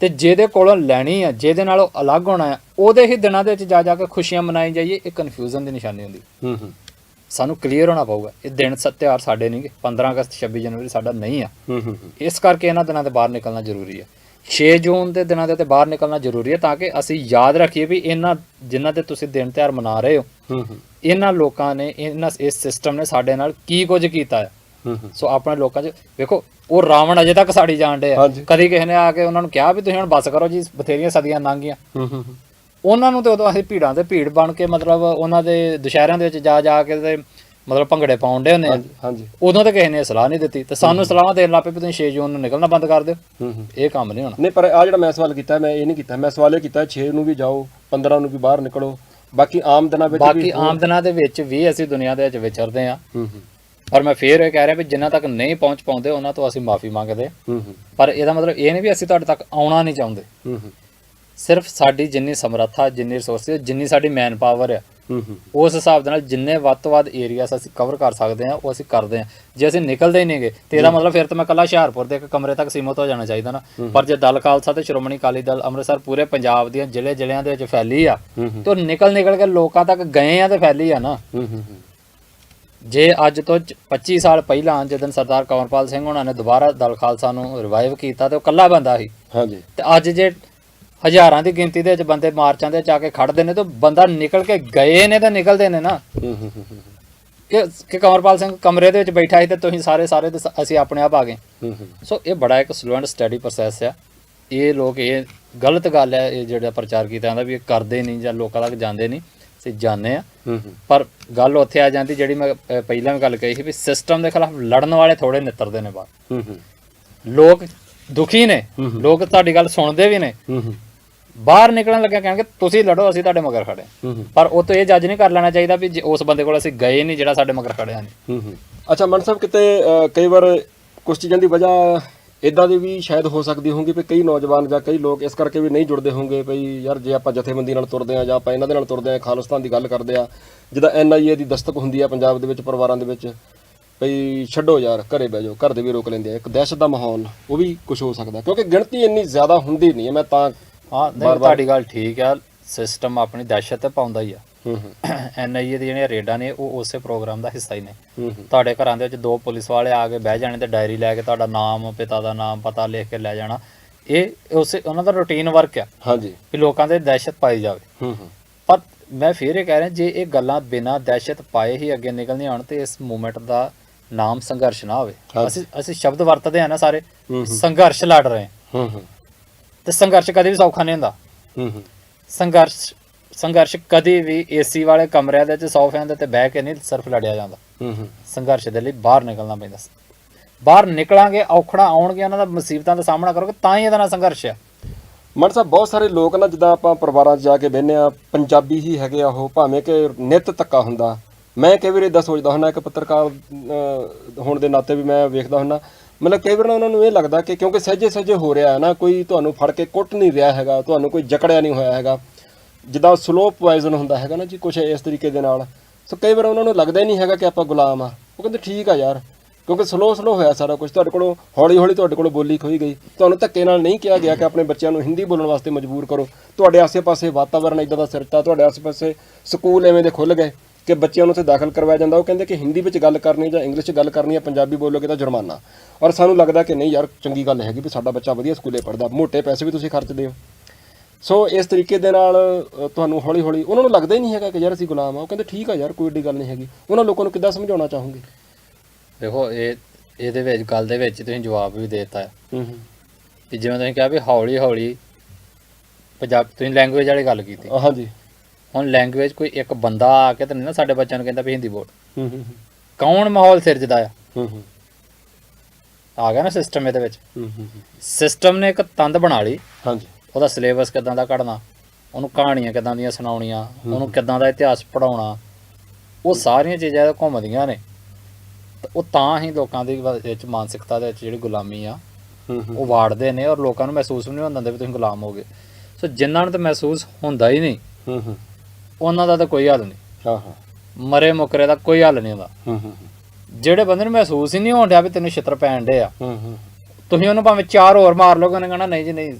ਤੇ ਜਿਹਦੇ ਕੋਲੋਂ ਲੈਣੀ ਆ ਜਿਹਦੇ ਨਾਲੋਂ ਅਲੱਗ ਹੋਣਾ ਆ ਉਹਦੇ ਹੀ ਦਿਨਾਂ ਦੇ ਵਿੱਚ ਜਾ ਜਾ ਕੇ ਖੁਸ਼ੀਆਂ ਮਨਾਈ ਜਾਈਏ ਇਹ ਕਨਫਿਊਜ਼ਨ ਦੀ ਨਿਸ਼ਾਨੀ ਹੁੰਦੀ। ਹੂੰ ਹੂੰ। ਸਾਨੂੰ ਕਲੀਅਰ ਹੋਣਾ ਪਊਗਾ। ਇਹ ਦਿਨ ਸ- ਤਿਉਹਾਰ ਸਾਡੇ ਨਹੀਂਗੇ 15 ਅਗਸਤ 26 ਜਨਵਰੀ ਸਾਡਾ ਨਹੀਂ ਆ। ਇਸ ਕਰਕੇ ਇਹਨਾਂ ਦਿਨਾਂ ਦੇ ਬਾਹਰ ਨਿਕਲਣਾ ਜ਼ਰੂਰੀ ਹੈ 6 ਜੂਨ ਦੇ ਦਿਨਾਂ ਦੇ ਤੇ ਬਾਹਰ ਨਿਕਲਣਾ ਜ਼ਰੂਰੀ ਹੈ ਤਾਂ ਕਿ ਅਸੀਂ ਯਾਦ ਰੱਖੀਏ ਵੀ ਇਹਨਾਂ ਜਿਨ੍ਹਾਂ ਤੇ ਤੁਸੀਂ ਦਿਨ ਤਿਉਹਾਰ ਮਨਾ ਰਹੇ ਹੋ। ਇਹਨਾਂ ਲੋਕਾਂ ਨੇ ਇਹਨਾਂ ਇਸ ਸਿਸਟਮ ਨੇ ਸਾਡੇ ਨਾਲ ਕੀ ਕੁਝ ਕੀਤਾ ਹੈ ਸੋ ਆਪਣੇ ਲੋਕਾਂ 'ਚ ਵੇਖੋ ਉਹ ਰਾਵਣ ਅਜੇ ਤੱਕ ਸਾੜੀ ਜਾਣ ਡੇ ਆ। ਕਦੀ ਕਿਸੇ ਨੇ ਆ ਕੇ ਉਹਨਾਂ ਨੂੰ ਕਿਹਾ ਵੀ ਤੁਸੀਂ ਹੁਣ ਬੱਸ ਕਰੋ ਜੀ ਬਥੇਰੀਆਂ ਸਦੀਆਂ ਲੰਘ ਗਈਆਂ। ਉਹਨਾਂ ਨੂੰ ਤੇ ਉਦੋਂ ਅਸੀਂ ਭੀੜਾਂ ਤੇ ਭੀੜ ਬਣ ਕੇ ਮਤਲਬ ਉਹਨਾਂ ਦੇ ਦੁਸ਼ਹਿਰਿਆਂ ਦੇ ਵਿੱਚ ਜਾ ਜਾ ਕੇ ਤੇ ਮਤਲਬ ਭੰਗੜੇ ਪਾਉਣ ਡੇ ਹੁੰਦੇ ਆ। ਹਾਂਜੀ। ਉਦੋਂ ਤੇ ਕਿਸੇ ਨੇ ਸਲਾਹ ਨਹੀਂ ਦਿੱਤੀ ਤੇ ਸਾਨੂੰ ਸਲਾਹਾਂ ਦੇਣ ਲੱਗ ਪਏ ਵੀ ਤੁਸੀਂ 6 ਜੂਨ ਨੂੰ ਨਿਕਲਣਾ ਬੰਦ ਕਰ ਦਿਓ। ਇਹ ਕੰਮ ਨਹੀਂ ਹੋਣਾ। ਨਹੀਂ ਪਰ ਆ ਜਿਹੜਾ ਮੈਂ ਸਵਾਲ ਕੀਤਾ ਮੈਂ ਇਹ ਨਹੀਂ ਕੀਤਾ। ਮੈਂ ਸਵਾਲ ਇਹ ਕੀਤਾ 6 ਨੂੰ ਵੀ ਜਾਓ 15 ਨੂੰ ਵੀ ਬਾਹਰ ਨਿਕਲੋ। ਬਾਕੀ ਆਮ ਦਿਨਾਂ ਵਿੱਚ ਬਾਕੀ ਆਮ ਦਿਨਾਂ ਦੇ ਵਿੱਚ ਵੀ ਅਸੀਂ ਦੁਨੀਆ ਦੇ ਵਿੱਚ ਵਿਚਰਦੇ ਆ ਪਰ ਮੈਂ ਫੇਰ ਇਹ ਕਹਿ ਰਿਹਾ ਵੀ ਜਿੰਨਾ ਤੱਕ ਨਹੀਂ ਪਹੁੰਚ ਪਾਉਂਦੇ ਉਹਨਾਂ ਤੋਂ ਅਸੀਂ ਮਾਫੀ ਮੰਗਦੇ ਪਰ ਇਹਦਾ ਮਤਲਬ ਇਹ ਨਹੀਂ ਵੀ ਅਸੀਂ ਤੁਹਾਡੇ ਤੱਕ ਆਉਣਾ ਨਹੀਂ ਚਾਹੁੰਦੇ। ਸਿਰਫ ਸਾਡੀ ਜਿੰਨੀ ਸਮਰੱਥਾ ਜਿੰਨੀ ਰਿਸੋਰਸਿਸ ਜਿੰਨੀ ਸਾਡੀ ਮੈਨ ਪਾਵਰ ਆ ਉਸ ਹਿਸਾਬ ਦੇ ਨਾਲ ਜਿੰਨੇ ਵੱਧ ਤੋਂ ਵੱਧ ਏਰੀਆਸ ਅਸੀਂ ਕਵਰ ਕਰ ਸਕਦੇ ਹਾਂ ਉਹ ਅਸੀਂ ਕਰਦੇ ਹਾਂ। ਜੇ ਅਸੀਂ ਨਿਕਲਦੇ ਹੀ ਨਹੀਂਗੇ ਤੇ ਇਹਦਾ ਮਤਲਬ ਫਿਰ ਤਾਂ ਮੈਂ ਕੱਲਾ ਹੁਸ਼ਿਆਰਪੁਰ ਦੇ ਇੱਕ ਕਮਰੇ ਤੱਕ ਸੀਮਤ ਹੋ ਜਾਣਾ ਚਾਹੀਦਾ ਨਾ। ਪਰ ਜੇ ਦਲ ਖਾਲਸਾ ਤੇ ਸ਼੍ਰੋਮਣੀ ਅਕਾਲੀ ਦਲ ਅੰਮ੍ਰਿਤਸਰ ਪੂਰੇ ਪੰਜਾਬ ਦੀਆਂ ਜ਼ਿਲ੍ਹੇ ਜ਼ਿਲ੍ਹਿਆਂ ਦੇ ਵਿੱਚ ਫੈਲੀ ਆ ਤੇ ਉਹ ਨਿਕਲ ਨਿਕਲ ਕੇ ਲੋਕਾਂ ਤੱਕ ਗਏ ਆ ਤੇ ਫੈਲੀ ਆ ਨਾ। ਜੇ ਅੱਜ ਤੋਂ ਚ- 25 ਸਾਲ ਪਹਿਲਾਂ ਜਦੋਂ ਸਰਦਾਰ ਕੰਵਰਪਾਲ ਸਿੰਘ ਉਹਨਾਂ ਨੇ ਦੁਬਾਰਾ ਦਲ ਖਾਲਸਾ ਨੂੰ ਰਿਵਾਈਵ ਕੀਤਾ ਤੇ ਉਹ ਕੱਲਾ ਬੰਦਾ ਸੀ। ਹਾਂਜੀ। ਤੇ ਅੱਜ ਜੇ ਹਜ਼ਾਰਾਂ ਦੀ ਗਿਣਤੀ ਦੇ ਵਿੱਚ ਬੰਦੇ ਮਾਰਚਾਂ ਦੇ ਵਿੱਚ ਆ ਕੇ ਖੜਦੇ ਨੇ ਤੇ ਬੰਦਾ ਨਿਕਲ ਕੇ ਗਏ ਨੇ ਤੇ ਨਿਕਲਦੇ ਨੇ ਨਾ। ਕਿ ਕਿ ਕੰਵਰਪਾਲ ਸਿੰਘ ਕਮਰੇ ਦੇ ਵਿੱਚ ਬੈਠਾ ਸੀ ਤੇ ਤੁਸੀਂ ਸਾਰੇ ਸਾਰੇ ਤੇ ਸ- ਅਸੀਂ ਆਪਣੇ ਆਪ ਆ ਗਏ। ਸੋ ਇਹ ਬੜਾ ਇੱਕ ਸਲੋ ਐਂਡ ਸਟੱਡੀ ਪ੍ਰੋਸੈਸ ਆ। ਇਹ ਲੋਕ ਇਹ ਗਲਤ ਗੱਲ ਹੈ ਇਹ ਜਿਹੜਾ ਪ੍ਰਚਾਰ ਕੀਤਾ ਜਾਂਦਾ ਵੀ ਇਹ ਕਰਦੇ ਨਹੀਂ ਜਾਂ ਲੋਕਾਂ ਤੱਕ ਜਾਂਦੇ ਨਹੀਂ ਅਸੀਂ ਜਾਣਦੇ ਆ ਪਰ ਗੱਲ ਉੱਥੇ ਆ ਜਾਂਦੀ ਜਿਹੜੀ ਮੈਂ ਪਹਿਲਾਂ ਵੀ ਗੱਲ ਕਹੀ ਸੀ ਵੀ ਸਿਸਟਮ ਦੇ ਖਿਲਾਫ ਲੜਨ ਵਾਲੇ ਥੋੜੇ ਨਿੱਤਰਦੇ ਨੇ ਬਾਹਰ। ਹੂੰ ਹੂੰ। ਲੋਕ ਦੁਖੀ ਨੇ। ਲੋਕ ਤੁਹਾਡੀ ਗੱਲ ਸੁਣਦੇ ਵੀ ਨੇ। ਹੂੰ ਹੂੰ। ਬਾਹਰ ਨਿਕਲਣ ਲੱਗਿਆ ਕਹਿਣਗੇ ਤੁਸੀਂ ਲੜੋ ਅਸੀਂ ਤੁਹਾਡੇ ਮਗਰ ਖੜੇ ਪਰ ਉਹ ਤੋਂ ਇਹ ਜੱਜ ਨਹੀਂ ਕਰ ਲੈਣਾ ਚਾਹੀਦਾ ਵੀ ਜੇ ਉਸ ਬੰਦੇ ਕੋਲ ਅਸੀਂ ਗਏ ਨਹੀਂ ਜਿਹੜਾ ਸਾਡੇ ਮਗਰ ਖੜਿਆ ਨਹੀਂ। ਅੱਛਾ ਮਨ ਸਾਹਿਬ ਕਿਤੇ ਕਈ ਵਾਰ ਕੁਝ ਚੀਜ਼ਾਂ ਦੀ ਵਜ੍ਹਾ ਇਦਾਂ ਦੀ ਵੀ ਸ਼ਾਇਦ ਹੋ ਸਕਦੀ ਹੋਊਗੀ ਵੀ ਕਈ ਨੌਜਵਾਨ ਜਾਂ ਕਈ ਲੋਕ ਇਸ ਕਰਕੇ ਵੀ ਨਹੀਂ ਜੁੜਦੇ ਹੋਣਗੇ ਭਈ ਯਾਰ ਜੇ ਆਪਾਂ ਜਥੇਬੰਦੀ ਨਾਲ ਤੁਰਦੇ ਆ ਜਾਂ ਆਪਾਂ ਇਹਨਾਂ ਦੇ ਨਾਲ ਤੁਰਦੇ ਆ ਖਾਲਿਸਤਾਨ ਦੀ ਗੱਲ ਕਰਦੇ ਆ ਜਿੱਦਾਂ ਐਨਆਈਏ ਦੀ ਦਸਤਕ ਹੁੰਦੀ ਆ ਪੰਜਾਬ ਦੇ ਵਿੱਚ ਪਰਿਵਾਰਾਂ ਦੇ ਵਿੱਚ ਭਈ ਛੱਡੋ ਯਾਰ ਘਰੇ ਬਹਿ ਜਾਓ ਘਰ ਦੇ ਵੀ ਰੋਕ ਲੈਂਦੇ ਆ। ਇੱਕ ਦਹਿਸ਼ਤ ਦਾ ਮਾਹੌਲ ਉਹ ਵੀ ਕੁਝ ਹੋ ਸਕਦਾ। ਕਿਉਂਕਿ ਗਿਣਤੀ ਇੰਨੀ ਜ਼ਿਆਦਾ ਹੁੰਦੀ ਨਹੀਂ ਹੈ ਮੈਂ ਤਾਂ ਹਾਂ ਨਹੀਂ ਤੁਹਾਡੀ ਗੱਲ ਠੀਕ ਆ ਸਿਸਟਮ ਆਪਣੀ ਦਹਿਸ਼ਤ ਤੇ ਪਾਉਂਦਾ ਹੀ ਆ। ਹੂੰ ਹੂੰ। ਐਨਆਈਏ ਦੀ ਜਿਹੜੀਆਂ ਰੇਡਾਂ ਨੇ ਉਹ ਉਸੇ ਪ੍ਰੋਗਰਾਮ ਦਾ ਹਿੱਸਾ ਹੀ ਨੇ। ਹੂੰ ਹੂੰ। ਤੁਹਾਡੇ ਘਰਾਂ ਦੇ ਵਿੱਚ ਦੋ ਪੁਲਿਸ ਵਾਲੇ ਆ ਕੇ ਬਹਿ ਜਾਣੇ ਤੇ ਡਾਇਰੀ ਲੈ ਕੇ ਤੁਹਾਡਾ ਨਾਮ ਪਿਤਾ ਦਾ ਨਾਮ ਪਤਾ ਲਿਖ ਕੇ ਲੈ ਜਾਣਾ। ਇਹ ਉਸੇ ਉਹਨਾਂ ਦਾ ਰੁਟੀਨ ਵਰਕ ਆ। ਹਾਂਜੀ। ਵੀ ਲੋਕਾਂ ਦੇ ਦਹਿਸ਼ਤ ਪਾਈ ਜਾਵੇ। ਹੂੰ ਹੂੰ। ਪਰ ਮੈਂ ਫੇਰ ਇਹ ਕਹਿ ਰਿਹਾ ਜੇ ਇਹ ਗੱਲਾਂ ਬਿਨਾਂ ਦਹਿਸ਼ਤ ਪਾਏ ਹੀ ਅੱਗੇ ਨਿਕਲਦੀਆਂ ਹੋਣ ਤੇ ਇਸ ਮੂਵਮੈਂਟ ਦਾ ਨਾਮ ਸੰਘਰਸ਼ ਨਾ ਹੋਵੇ। ਹਾਂਜੀ। ਅਸੀਂ ਅਸੀਂ ਸ਼ਬਦ ਵਰਤਦੇ ਆ ਨਾ ਸਾਰੇ। ਹੂੰ ਹੂੰ। ਸੰਘਰਸ਼ ਲੜ ਰਹੇ ਹਾਂ। ਹੂੰ ਹੂੰ। ਤੇ ਸੰਘਰਸ਼ ਕਦੇ ਵੀ ਸੌਖਾ ਨਹੀਂ ਹੁੰਦਾ। ਹੂੰ ਹੂੰ। ਸੰਘਰਸ਼ ਸੰਘਰਸ਼ ਕਦੇ ਵੀ ਏਸੀ ਵਾਲੇ ਕਮਰਿਆਂ ਦੇ ਵਿੱਚ ਸੌਫਿਆਂ ਦੇ ਤੇ ਬਹਿ ਕੇ ਨਹੀਂ ਸਿਰਫ ਲੜਿਆ ਜਾਂਦਾ। ਹੂੰ ਹੂੰ। ਸੰਘਰਸ਼ ਦੇ ਲਈ ਬਾਹਰ ਨਿਕਲਣਾ ਪੈਂਦਾ ਬਾਹਰ ਨਿਕਲਾਂਗੇ ਔਖੜਾ ਆਉਣਗੇ ਉਹਨਾਂ ਦਾ ਮੁਸੀਬਤਾਂ ਦਾ ਸਾਹਮਣਾ ਕਰੋਗੇ ਤਾਂ ਹੀ ਇਹਦਾ ਨਾਂ ਸੰਘਰਸ਼ ਆ। ਮਨ ਸਾਹਿਬ ਬਹੁਤ ਸਾਰੇ ਲੋਕ ਨਾ ਜਿੱਦਾਂ ਆਪਾਂ ਪਰਿਵਾਰਾਂ 'ਚ ਜਾ ਕੇ ਬਹਿੰਦੇ ਆ ਪੰਜਾਬੀ ਹੀ ਹੈਗੇ ਆ ਉਹ ਭਾਵੇਂ ਕਿ ਨਿਤ ਧੱਕਾ ਹੁੰਦਾ। ਮੈਂ ਕਈ ਵਾਰ ਇਦਾਂ ਸੋਚਦਾ ਹੁੰਦਾ ਇੱਕ ਪੱਤਰਕਾਰ ਹੋਣ ਦੇ ਨਾਤੇ ਵੀ ਮੈਂ ਵੇਖਦਾ ਹੁੰਦਾ ਮਤਲਬ ਕਈ ਵਾਰ ਨਾ ਉਹਨਾਂ ਨੂੰ ਇਹ ਲੱਗਦਾ ਕਿ ਕਿਉਂਕਿ ਸਹਿਜੇ ਸਹਿਜੇ ਹੋ ਰਿਹਾ ਹੈ ਨਾ, ਕੋਈ ਤੁਹਾਨੂੰ ਫੜ ਕੇ ਕੁੱਟ ਨਹੀਂ ਰਿਹਾ ਹੈਗਾ, ਤੁਹਾਨੂੰ ਕੋਈ ਜਕੜਿਆ ਨਹੀਂ ਹੋਇਆ ਹੈਗਾ। ਜਿੱਦਾਂ ਸਲੋ ਪੋਇਜ਼ਨ ਹੁੰਦਾ ਹੈਗਾ ਨਾ ਜੀ, ਕੁਛ ਇਸ ਤਰੀਕੇ ਦੇ ਨਾਲ। ਸੋ ਕਈ ਵਾਰ ਉਹਨਾਂ ਨੂੰ ਲੱਗਦਾ ਹੀ ਨਹੀਂ ਹੈਗਾ ਕਿ ਆਪਾਂ ਗੁਲਾਮ ਆ। ਉਹ ਕਹਿੰਦੇ ਠੀਕ ਆ ਯਾਰ, ਕਿਉਂਕਿ ਸਲੋ ਸਲੋ ਹੋਇਆ ਸਾਰਾ ਕੁਝ ਤੁਹਾਡੇ ਕੋਲੋਂ ਹੌਲੀ ਹੌਲੀ ਤੁਹਾਡੇ ਕੋਲੋਂ ਬੋਲੀ ਖੋਈ ਗਈ। ਤੁਹਾਨੂੰ ਧੱਕੇ ਨਾਲ ਨਹੀਂ ਕਿਹਾ ਗਿਆ ਕਿ ਆਪਣੇ ਬੱਚਿਆਂ ਨੂੰ ਹਿੰਦੀ ਬੋਲਣ ਵਾਸਤੇ ਮਜਬੂਰ ਕਰੋ। ਤੁਹਾਡੇ ਆਸੇ-ਪਾਸੇ ਵਾਤਾਵਰਣ ਇਦਾਂ ਦਾ ਸਿਰਤਾ ਤੁਹਾਡੇ ਆਸੇ-ਪਾਸੇ ਸਕੂਲ ਐਵੇਂ ਦੇ ਖੁੱਲ ਗਏ। ਕਿ ਬੱਚਿਆਂ ਨੂੰ ਉੱਥੇ ਦਾਖਲ ਕਰਵਾਇਆ ਜਾਂਦਾ ਉਹ ਕਹਿੰਦੇ ਕਿ ਹਿੰਦੀ ਵਿੱਚ ਗੱਲ ਕਰਨੀ ਜਾਂ ਇੰਗਲਿਸ਼ 'ਚ ਗੱਲ ਕਰਨੀ ਹੈ ਪੰਜਾਬੀ ਬੋਲੋਗੇ ਤਾਂ ਜੁਰਮਾਨਾ। ਔਰ ਸਾਨੂੰ ਲੱਗਦਾ ਕਿ ਨਹੀਂ ਯਾਰ ਚੰਗੀ ਗੱਲ ਹੈਗੀ ਵੀ ਸਾਡਾ ਬੱਚਾ ਵਧੀਆ ਸਕੂਲੇ ਪੜਦਾ ਮੋਟੇ ਪੈਸੇ ਵੀ ਤੁਸੀਂ ਖਰਚਦੇ ਹੋ। ਸੋ ਇਸ ਤਰੀਕੇ ਦੇ ਨਾਲ ਤੁਹਾਨੂੰ ਹੌਲੀ ਹੌਲੀ ਉਹਨਾਂ ਨੂੰ ਲੱਗਦਾ ਹੀ ਨਹੀਂ ਹੈਗਾ ਕਿ ਯਾਰ ਅਸੀਂ ਗੁਲਾਮ ਆ ਉਹ ਕਹਿੰਦੇ ਠੀਕ ਆ ਯਾਰ ਕੋਈ ਏਡੀ ਗੱਲ ਨਹੀਂ ਹੈਗੀ। ਉਹਨਾਂ ਲੋਕਾਂ ਨੂੰ ਕਿੱਦਾਂ ਸਮਝਾਉਣਾ ਚਾਹੋਗੇ? ਦੇਖੋ ਇਹ ਇਹਦੇ ਵਿੱਚ ਗੱਲ ਦੇ ਵਿੱਚ ਤੁਸੀਂ ਜਵਾਬ ਵੀ ਦੇ ਦਿੱਤਾ। ਹੈ ਹੂੰ। ਜਿਵੇਂ ਤੁਸੀਂ ਕਿਹਾ ਵੀ ਹੌਲੀ ਹੌਲੀ ਪੰਜਾਬ ਤੁਸੀਂ ਲੈਂਗੁਏਜ ਵਾਲੀ ਗੱਲ ਕੀਤੀ। ਹਾਂਜੀ। ਹੁਣ ਲੈਂਗੁਏਜ ਕੋਈ ਇੱਕ ਬੰਦਾ ਆ ਕੇ ਤਾਂ ਨਹੀਂ ਨਾ ਸਾਡੇ ਬੱਚਿਆਂ ਨੂੰ ਕਹਿੰਦਾ ਵੀ ਹਿੰਦੀ ਬੋਲ। ਹੂੰ ਹੂੰ ਕੌਣ ਮਾਹੌਲ ਸਿਰਜਦਾ ਆ? ਹੂੰ ਹੂੰ। ਆ ਗਿਆ ਨਾ ਸਿਸਟਮ ਇਹਦੇ ਵਿੱਚ। ਹੂੰ ਹੂੰ ਸਿਸਟਮ ਨੇ ਇੱਕ ਤੰਦ ਬਣਾ ਲਈ। ਹਾਂਜੀ। ਉਹਦਾ ਸਿਲੇਬਸ ਕਿਦਾਂ ਦਾ ਘੜਨਾ ਉਹਨੂੰ ਕਹਾਣੀਆਂ ਕਿਦਾਂ ਦੀਆਂ ਸੁਣਾਉਣੀਆਂ ਉਹਨੂੰ ਕਿਦਾਂ ਦਾ ਇਤਿਹਾਸ ਪੜਾਉਣਾ ਉਹ ਸਾਰੀਆਂ ਚੀਜ਼ਾਂ ਘੁੰਮਦੀਆਂ ਨੇ। ਉਹ ਤਾਂ ਹੀ ਲੋਕਾਂ ਦੀ ਵਿੱਚ ਮਾਨਸਿਕਤਾ ਦੇ ਵਿੱਚ ਜਿਹੜੀ ਗੁਲਾਮੀ ਆ ਉਹ ਵਾੜਦੇ ਨੇ ਔਰ ਲੋਕਾਂ ਨੂੰ ਮਹਿਸੂਸ ਵੀ ਨਹੀਂ ਹੁੰਦਾ ਵੀ ਤੁਸੀਂ ਗੁਲਾਮ ਹੋ ਗਏ। ਸੋ ਜਿਨ੍ਹਾਂ ਨੂੰ ਤਾਂ ਮਹਿਸੂਸ ਹੁੰਦਾ ਹੀ ਨਹੀਂ ਹੂੰ ਹੂੰ। ਉਹਨਾਂ ਦਾ ਤਾਂ ਕੋਈ ਹੱਲ ਨਹੀਂ। ਹਾਂ ਹਾਂ। ਮਰੇ ਮੁਕਰੇ ਦਾ ਕੋਈ ਹੱਲ ਨਹੀਂ ਹੁੰਦਾ ਹੂੰ ਹੂੰ ਜਿਹੜੇ ਬੰਦੇ ਨੂੰ ਮਹਿਸੂਸ ਹੀ ਨਹੀਂ ਹੋਣ ਡਿਆ ਵੀ ਤੈਨੂੰ ਛਿੱਤਰ ਪੈਣ ਡੇ ਆ। ਹੂੰ ਹੂੰ ਤੁਸੀਂ ਉਹਨੂੰ ਭਾਵੇਂ ਚਾਰ ਹੋਰ ਮਾਰ ਲੋਗੇ ਉਹਨੇ ਕਹਣਾ ਨਹੀਂ ਜੀ ਨਹੀਂ।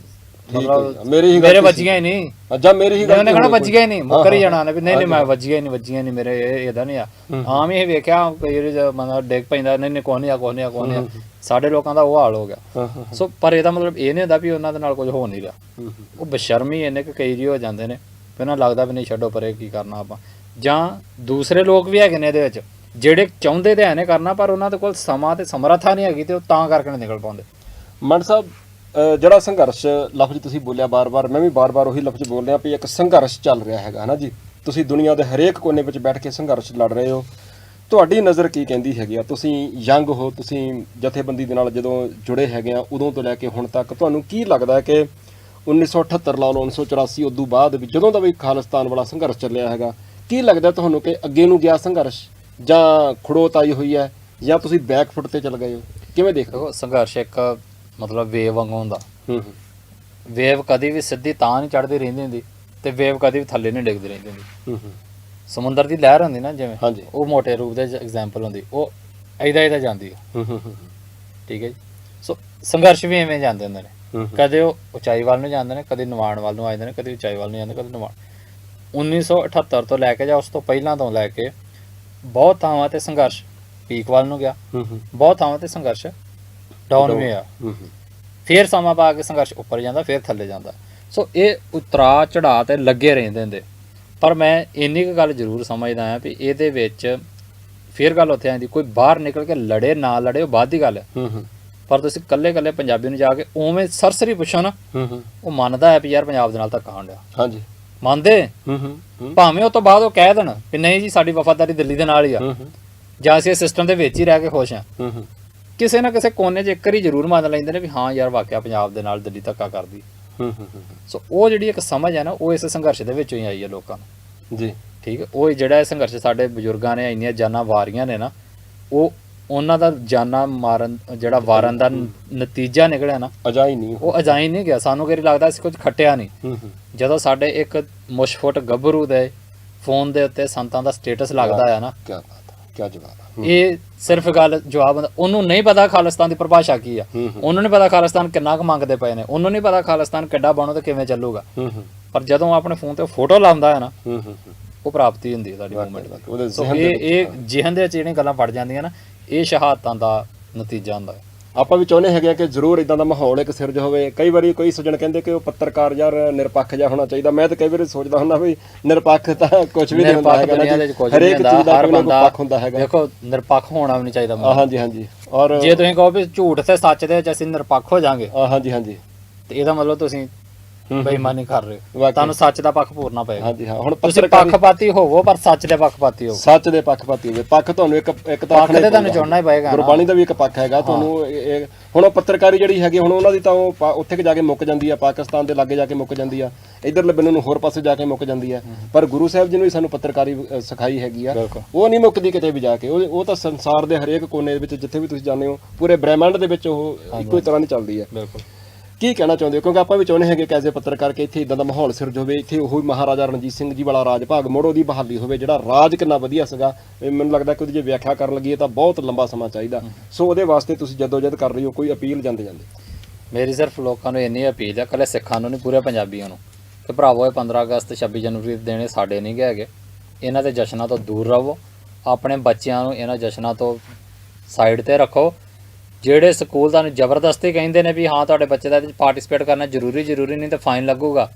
ਮਤਲਬ ਮੇਰੀ ਹੀ ਮੇਰੇ ਵੱਜੀਆਂ ਹੀ ਨਹੀਂ। ਅੱਜਾ ਮੇਰੀ ਹੀ ਉਹਨੇ ਕਹਣਾ ਹੋਣੀ ਵੱਜੀਆਂ ਹੀ ਨਹੀਂ ਮੁੱਕਰ ਹੀ ਜਾਣਾ ਵੀ ਨਹੀਂ ਨਹੀਂ ਮੈਂ ਵੱਜੀਆਂ ਹੀ ਨਹੀਂ ਵੱਜੀਆਂ ਨਹੀਂ ਮੇਰੇ ਇਹ ਇਹਦਾ ਨਹੀਂ ਆ। ਆਮ ਹੀ ਵੇਖਿਆ ਜਦ ਮਤਲਬ ਡਿੱਗ ਪੈਂਦਾ ਨਹੀਂ ਨਹੀਂ ਕੋਈ ਨਹੀਂ ਆ ਕੋਈ ਨਹੀਂ ਆ ਕੋਈ ਨਹੀਂ ਆ। ਸਾਡੇ ਲੋਕਾਂ ਦਾ ਉਹ ਹਾਲ ਹੋ ਗਿਆ। ਸੋ ਪਰ ਇਹਦਾ ਮਤਲਬ ਇਹ ਨਹੀਂ ਹੁੰਦਾ ਵੀ ਉਹਨਾਂ ਦੇ ਨਾਲ ਕੁਝ ਹੋ ਨਹੀਂ ਰਿਹਾ। ਉਹ ਬਸ਼ਰਮੀ ਇੰਨੇ ਕਿ ਕਈ ਜੀ ਹੋ ਜਾਂਦੇ ਨੇ। ਫਿਰ ਉਹਨਾਂ ਲੱਗਦਾ ਵੀ ਨਹੀਂ ਛੱਡੋ ਪਰੇ ਕੀ ਕਰਨਾ ਆਪਾਂ। ਜਾਂ ਦੂਸਰੇ ਲੋਕ ਵੀ ਹੈਗੇ ਨੇ ਇਹਦੇ ਵਿੱਚ, ਜਿਹੜੇ ਚਾਹੁੰਦੇ ਤੇ ਐਨੇ ਕਰਨਾ, ਪਰ ਉਹਨਾਂ ਦੇ ਕੋਲ ਸਮਾਂ ਤੇ ਸਮਰੱਥਾ ਨਹੀਂ ਹੈਗੀ ਤੇ ਉਹ ਤਾਂ ਕਰਕੇ ਨਹੀਂ ਨਿਕਲ ਪਾਉਂਦੇ। ਮੰਡ ਸਾਹਿਬ ਜਿਹੜਾ ਸੰਘਰਸ਼ ਲਫ਼ਜ਼ ਤੁਸੀਂ ਬੋਲਿਆ ਬਾਰ-ਬਾਰ, ਮੈਂ ਵੀ ਬਾਰ-ਬਾਰ ਉਹੀ ਲਫ਼ਜ਼ ਬੋਲ ਰਿਹਾ ਵੀ ਇੱਕ ਸੰਘਰਸ਼ ਚੱਲ ਰਿਹਾ ਹੈਗਾ, ਹਨਾ ਜੀ? ਤੁਸੀਂ ਦੁਨੀਆ ਦੇ ਹਰੇਕ ਕੋਨੇ ਵਿੱਚ ਬੈਠ ਕੇ ਸੰਘਰਸ਼ ਲੜ ਰਹੇ ਹੋ। ਤੁਹਾਡੀ ਨਜ਼ਰ ਕੀ ਕਹਿੰਦੀ ਹੈਗੀ ਆ? ਤੁਸੀਂ ਯੰਗ ਹੋ, ਤੁਸੀਂ ਜਥੇਬੰਦੀ ਦੇ ਨਾਲ ਜਦੋਂ ਜੁੜੇ ਹੈਗੇ ਆ, ਉਦੋਂ ਤੋਂ ਲੈ ਕੇ ਹੁਣ ਤੱਕ, ਤੁਹਾਨੂੰ ਕੀ ਲੱਗਦਾ ਕਿ 1978 ਲਾ ਲਓ 1984 ਉਦੋਂ ਬਾਅਦ ਵੀ ਜਦੋਂ ਦਾ ਵੀ ਖਾਲਿਸਤਾਨ ਵਾਲਾ ਸੰਘਰਸ਼ ਚੱਲਿਆ ਹੈਗਾ ਕੀ ਲੱਗਦਾ ਤੁਹਾਨੂੰ ਕਿ ਅੱਗੇ ਨੂੰ ਗਿਆ ਸੰਘਰਸ਼? ਜਾਂ ਖੜੋਤ ਆਈ ਹੋਈ ਹੈ ਜਾਂ ਤੁਸੀਂ ਬੈਕ ਫੁੱਟ ਤੇ ਚੱਲ ਗਏ ਹੋ? ਕਿਵੇਂ ਦੇਖਦੇ ਹੋ? ਦੇਖੋ ਸੰਘਰਸ਼ ਇੱਕ ਮਤਲਬ ਵੇਵ ਵਾਂਗੂ ਹੁੰਦਾ। ਹੂੰ ਹੂੰ। ਵੇਵ ਕਦੀ ਵੀ ਸਿੱਧੀ ਤਾਂ ਨਹੀਂ ਚੜਦੀ ਰਹਿੰਦੀ ਹੁੰਦੀ ਤੇ ਵੇਵ ਕਦੀ ਵੀ ਥੱਲੇ ਨਹੀਂ ਡਿੱਗਦੀ ਰਹਿੰਦੀ ਹੁੰਦੀ। ਹੂੰ ਹੂੰ। ਸਮੁੰਦਰ ਦੀ ਲਹਿਰ ਹੁੰਦੀ ਨਾ ਜਿਵੇਂ ਹਾਂਜੀ। ਉਹ ਮੋٹے ਰੂਪ ਦੇ ਐਗਜ਼ਾਮਪਲ ਹੁੰਦੀ ਉਹ ਐਦਾ ਐਦਾ ਜਾਂਦੀ ਹੈ ਹੂੰ ਹੂੰ ਹੂੰ। ਠੀਕ ਹੈ ਜੀ। ਸੋ ਸੰਘਰਸ਼ ਵੀ ਐਵੇਂ ਜਾਂਦੇ ਹੁੰਦੇ ਨੇ। ਕਦੇ ਉਹ ਉਚਾਈ ਵੱਲ ਨੂੰ ਜਾਂਦੇ ਨੇ ਕਦੇ ਨਿਵਾਣ ਵੱਲ ਨੂੰ ਆ ਜਾਂਦੇ ਨੇ ਕਦੇ ਉਚਾਈ ਵੱਲ ਨੂੰ ਜਾਂਦੇ ਕਦੇ ਨਿਵਾਣ। 1978 ਤੋਂ ਲੈ ਕੇ ਜਾਂ ਉਸ ਤੋਂ ਪਹਿਲਾਂ ਤੋਂ ਲੈ ਕੇ ਬਹੁਤ ਥਾਵਾਂ ਤੇ ਸੰਘਰਸ਼ ਪੀਕ ਵੱਲ ਨੂੰ ਗਿਆ। ਬਹੁਤ ਥਾਵਾਂ ਤੇ ਸੰਘਰਸ਼ ਡਾਊਨ ਵੀ ਆ ਫੇਰ ਸਮਾਂ ਪਾ ਕੇ ਸੰਘਰਸ਼ ਉੱਪਰ ਜਾਂਦਾ ਫੇਰ ਥੱਲੇ ਜਾਂਦਾ। ਸੋ ਇਹ ਉਤਰਾ ਚੜਾ ਤੇ ਲੱਗੇ ਰਹਿੰਦੇ ਹੁੰਦੇ। ਪਰ ਮੈਂ ਇੰਨੀ ਕੁ ਗੱਲ ਜ਼ਰੂਰ ਸਮਝਦਾ ਹਾਂ ਵੀ ਇਹਦੇ ਵਿੱਚ ਫੇਰ ਗੱਲ ਉੱਥੇ ਆਂਦੀ ਕੋਈ ਬਾਹਰ ਨਿਕਲ ਕੇ ਲੜੇ ਨਾ ਲੜੇ ਉਹ ਬਾਅਦ ਦੀ ਗੱਲ ਹੈ। ਹੂੰ ਹੂੰ। ਪਰ ਤੁਸੀਂ ਕੱਲੇ ਕੱਲੇ ਪੰਜਾਬੀ ਨੂੰ ਜਾ ਕੇ ਉਵੇਂ ਸਰਸਰੀ ਪੁੱਛੋ ਨਾ ਹੂੰ ਹੂੰ। ਉਹ ਮੰਨਦਾ ਹੈ ਵੀ ਯਾਰ ਪੰਜਾਬ ਦੇ ਨਾਲ ਹੋਣ ਡਿਆ ਹਾਂਜੀ। ਮੰਨਦੇ? ਹੂੰ ਹੂੰ ਹੂੰ। ਭਾਵੇਂ ਉਹ ਤੋਂ ਬਾਅਦ ਉਹ ਕਹਿ ਦੇਣ ਕਿ ਨਹੀਂ ਜੀ ਸਾਡੀ ਵਫਾਦਾਰੀ ਦਿੱਲੀ ਦੇ ਨਾਲ ਹੀ ਆ। ਜਾਂ ਅਸੀਂ ਸਿਸਟਮ ਦੇ ਵਿੱਚ ਹੀ ਰਹਿ ਕੇ ਖੁਸ਼ ਆ। ਹੂੰ ਹੂੰ। ਕਿਸੇ ਨਾ ਕਿਸੇ ਕੋਨੇ 'ਚ ਇੱਕ ਵਾਰੀ ਜ਼ਰੂਰ ਮੰਨ ਲੈਂਦੇ ਨੇ ਵੀ ਹਾਂ ਯਾਰ ਵਾਕਿਆ ਪੰਜਾਬ ਦੇ ਨਾਲ ਦਿੱਲੀ ਧੱਕਾ ਕਰਦੀ। ਹੂੰ ਹੂੰ ਸੋ ਉਹ ਜਿਹੜੀ ਇੱਕ ਸਮਝ ਹੈ ਨਾ ਉਹ ਇਸ ਸੰਘਰਸ਼ ਦੇ ਵਿੱਚੋਂ ਹੀ ਆਈ ਹੈ ਲੋਕਾਂ ਨੂੰ। ਜੀ। ਠੀਕ ਹੈ ਉਹ ਜਿਹੜਾ ਇਹ ਸੰਘਰਸ਼ ਸਾਡੇ ਬਜ਼ੁਰਗਾਂ ਨੇ ਇੰਨੀਆਂ ਜਾਨਾਂ ਵਾਰੀਆਂ ਨੇ ਨਾ ਉਹ ਉਹਨਾਂ ਦਾ ਜਾਨਾਂ ਮਾਰਨ ਜਿਹੜਾ ਵਾਰਨ ਦਾ ਨ- ਨਤੀਜਾ ਨਿਕਲਿਆ ਨਾ ਅਜਾਈ ਨਹੀਂ ਉਹ ਅਜਾਈ ਨਹੀਂ ਗਿਆ। ਸਾਨੂੰ ਕਿਹੜੀ ਲੱਗਦਾ ਸੀ ਕੁਝ ਖੱਟਿਆ ਨਹੀਂ। ਜਦੋਂ ਸਾਡੇ ਇੱਕ ਮੁਸ਼ਫੁੱਟ ਗੱਭਰੂ ਦੇ ਫੋਨ ਦੇ ਉੱਤੇ ਸੰਤਾਂ ਦਾ ਸਟੇਟਸ ਲੱਗਦਾ ਆ ਨਾ ਕੀ ਬਾਤ ਹੈ ਕੀ ਜਵਾਬ ਹੈ। ਇਹ ਸਿਰਫ ਗੱਲ ਜਵਾਬ ਉਹਨੂੰ ਨਹੀਂ ਪਤਾ ਖਾਲਿਸਤਾਨ ਦੀ ਪਰਿਭਾਸ਼ਾ ਕੀ ਆ। ਉਹਨੂੰ ਨਹੀਂ ਪਤਾ ਖਾਲਿਸਤਾਨ ਕਿੰਨਾ ਕੁ ਮੰਗਦੇ ਪਏ ਨੇ। ਉਹਨੂੰ ਨਹੀਂ ਪਤਾ ਖਾਲਿਸਤਾਨ ਕਿੱਡਾ ਬਣੂ ਤੇ ਕਿਵੇਂ ਚੱਲੂਗਾ। ਪਰ ਜਦੋਂ ਆਪਣੇ ਫੋਨ ਤੇ ਫੋਟੋ ਲਾਉਂਦਾ ਹੈ ਨਾ ਉਹ ਪ੍ਰਾਪਤੀ ਹੁੰਦੀ ਹੈ ਸਾਡੀ ਮੂਵਮੈਂਟ ਦੀ। ਉਹਦੇ ਸੋ ਜ਼ਿਹਨ ਦੇ ਇਹ ਇਹ ਜਿਹਨ ਦੇ ਵਿੱਚ ਜਿਹੜੀਆਂ ਗੱਲਾਂ ਪੜ ਜਾਂਦੀਆਂ ਨਾ ਇਹ ਸ਼ਹਾਦਤਾਂ ਦਾ ਨਤੀਜਾ ਹੁੰਦਾ ਹੈ। ਆਪਾਂ ਵੀ ਚਾਹੁੰਦੇ ਹੈਗੇ ਆ ਕਿ ਜ਼ਰੂਰ ਇਦਾਂ ਦਾ ਮਾਹੌਲ ਇੱਕ ਸਿਰਜ ਹੋਵੇ। ਕਈ ਵਾਰੀ ਕੋਈ ਸੱਜਣ ਕਹਿੰਦੇ ਕਿ ਉਹ ਪੱਤਰਕਾਰ ਯਾਰ ਨਿਰਪੱਖ ਜਿਹਾ ਹੋਣਾ ਚਾਹੀਦਾ। ਮੈਂ ਤਾਂ ਕਈ ਵਾਰੀ ਸੋਚਦਾ ਹੁੰਦਾ ਵੀ ਨਿਰਪੱਖ ਤਾਂ ਕੁਝ ਵੀ ਨਹੀਂ ਹੁੰਦਾ ਹੈਗਾ ਹਰੇਕ ਚੀਜ਼ ਦਾ ਕੋਈ ਨਾ ਕੋਈ ਬੰਦਾ ਪੱਖ ਹੁੰਦਾ ਹੈਗਾ। ਦੇਖੋ ਨਿਰਪੱਖ ਹੋਣਾ ਵੀ ਨਹੀਂ ਚਾਹੀਦਾ। ਹਾਂਜੀ ਹਾਂਜੀ। ਔਰ ਜੇ ਤੁਸੀਂ ਕਹੋ ਵੀ ਝੂਠ ਤੇ ਸੱਚ ਦੇ ਵਿੱਚ ਅਸੀਂ ਨਿਰਪੱਖ ਹੋ ਜਾਾਂਗੇ ਹਾਂਜੀ ਹਾਂਜੀ। ਤੇ ਇਹਦਾ ਮਤਲਬ ਤੁਸੀਂ ਬੇਈਮਾਨੀ ਕਰ ਰਹੇ। ਹੋ ਵਾਕਈ। ਤੁਹਾਨੂੰ ਸੱਚ ਦਾ ਪੱਖ ਪੂਰਨਾ ਪਏਗਾ। ਹਾਂਜੀ ਹਾਂ ਹੁਣ ਤੁਸੀਂ ਪੱਤਰਕਾਰੀ ਪੱਖਪਾਤੀ ਹੋਵੋ ਪਰ ਸੱਚ ਦੇ ਪੱਖਪਾਤੀ ਹੋਵੋ। ਸੱਚ ਦੇ ਪੱਖਪਾਤੀ ਹੋਵੇ। ਪੱਖ ਤੁਹਾਨੂੰ ਇੱਕ ਇੱਕ ਤਾਂ ਪੱਖ ਆਖਣਾ ਤੇ ਤੁਹਾਨੂੰ ਪਊਗਾ। ਹੀ ਪਏਗਾ ਨਾ। ਗੁਰਬਾਣੀ ਦਾ ਵੀ ਇੱਕ ਪੱਖ ਹੈਗਾ। ਤੁਹਾਨੂੰ ਇਹ- ਇਹ- ਹੁਣ ਉਹ ਪੱਤਰਕਾਰੀ ਜਿਹੜੀ ਹੈਗੀ ਹੁਣ ਉਹਨਾਂ ਦੀ ਤਾਂ ਉਹ ਪਾ- ਉੱਥੇ ਕਿ ਜਾ ਕੇ ਮੁੱਕ ਜਾਂਦੀ ਆ। ਪਾਕਿਸਤਾਨ ਦੇ ਲਾਗੇ ਜਾ ਕੇ ਮੁੱਕ ਜਾਂਦੀ ਆ। ਇਧਰਲੇ ਬੰਨੇ ਨੂੰ ਹੋਰ ਪਾਸੇ ਜਾ ਕੇ ਮੁੱਕ ਜਾਂਦੀ ਆ। ਪਰ ਗੁਰੂ ਸਾਹਿਬ ਜੀ ਨੂੰ ਵੀ ਸਾਨੂੰ ਪੱਤਰਕਾਰੀ ਅ, ਸਿਖਾਈ ਹੈਗੀ ਆ। ਬਿਲਕੁਲ। ਉਹ ਨਹੀਂ ਮੁੱਕਦੀ ਕਿਤੇ ਵੀ ਜਾ ਕੇ। ਉਹ ਉਹ ਤਾਂ ਸੰਸਾਰ ਦੇ ਹਰੇਕ ਕੋਨੇ ਦੇ ਵਿੱਚ ਜਿੱਥੇ ਵੀ ਤੁਸੀਂ ਜਾਂਦੇ ਹੋ ਪੂਰੇ ਬ੍ਰਹਿਮੰਡ ਦੇ ਵਿੱਚ ਉਹ ਇੱਕੋ ਹੀ ਤਰ੍ਹਾਂ ਦੀ ਚੱਲਦੀ ਹੈ ਬਿਲਕੁਲ। ਕੀ ਕਹਿਣਾ ਚਾਹੁੰਦੇ ਹੋ? ਕਿਉਂਕਿ ਆਪਾਂ ਵੀ ਚਾਹੁੰਦੇ ਹੈਗੇ ਕਿ ਐਜ਼ ਪੱਤਰਕਾਰ ਕਿ ਇੱਥੇ ਇਦਾਂ ਦਾ ਮਾਹੌਲ ਸਿਰਜ ਹੋਵੇ ਇੱਥੇ ਉਹ ਹੀ ਮਹਾਰਾਜਾ ਰਣਜੀਤ ਸਿੰਘ ਜੀ ਵਾਲਾ ਰਾਜ ਭਾਗ ਮੋੜ ਉਹਦੀ ਬਹਾਲੀ ਹੋਵੇ ਜਿਹੜਾ ਰਾਜ ਕਿੰਨਾ ਵਧੀਆ ਸੀਗਾ ਇਹ ਮੈਨੂੰ ਲੱਗਦਾ ਕਿ ਉਹਦੀ ਜੇ ਵਿਆਖਿਆ ਕਰਨ ਲੱਗੀਏ ਤਾਂ ਬਹੁਤ ਲੰਬਾ ਸਮਾਂ ਚਾਹੀਦਾ। ਸੋ ਉਹਦੇ ਵਾਸਤੇ ਤੁਸੀਂ ਜਦੋਜਦ ਕਰ ਰਹੀ ਹੋ ਕੋਈ ਅਪੀਲ ਜਾਂਦੇ ਜਾਂਦੇ? ਮੇਰੀ ਸਿਰਫ ਲੋਕਾਂ ਨੂੰ ਇੰਨੀ ਅਪੀਲ ਹੈ ਕੱਲੇ ਸਿੱਖਾਂ ਨੂੰ ਨਹੀਂ ਪੂਰੇ ਪੰਜਾਬੀਆਂ ਨੂੰ। ਕਿ ਭਰਾਵੋ ਇਹ 15 ਅਗਸਤ 26 ਜਨਵਰੀ ਦੇ ਦਿਨ ਸਾਡੇ ਨਹੀਂ ਹੈਗੇ। ਇਹਨਾਂ ਦੇ ਜਸ਼ਨਾਂ ਤੋਂ ਦੂਰ ਰਹੋ ਆਪਣੇ ਬੱਚਿਆਂ ਨੂੰ ਇਹਨਾਂ ਜਸ਼ਨਾਂ ਤੋਂ ਸਾਈਡ ਤੇ ਰੱਖੋ। ਜਿਹੜੇ ਸਕੂਲ ਤੁਹਾਨੂੰ ਜ਼ਬਰਦਸਤੀ ਕਹਿੰਦੇ ਨੇ ਵੀ ਹਾਂ, ਤੁਹਾਡੇ ਬੱਚੇ ਦਾ ਇਹਦੇ ਵਿੱਚ ਪਾਰਟਿਸਿਪੇਟ ਕਰਨਾ ਜ਼ਰੂਰੀ ਜ਼ਰੂਰੀ ਨਹੀਂ ਤਾਂ ਫਾਈਨ ਲੱਗੂਗਾ।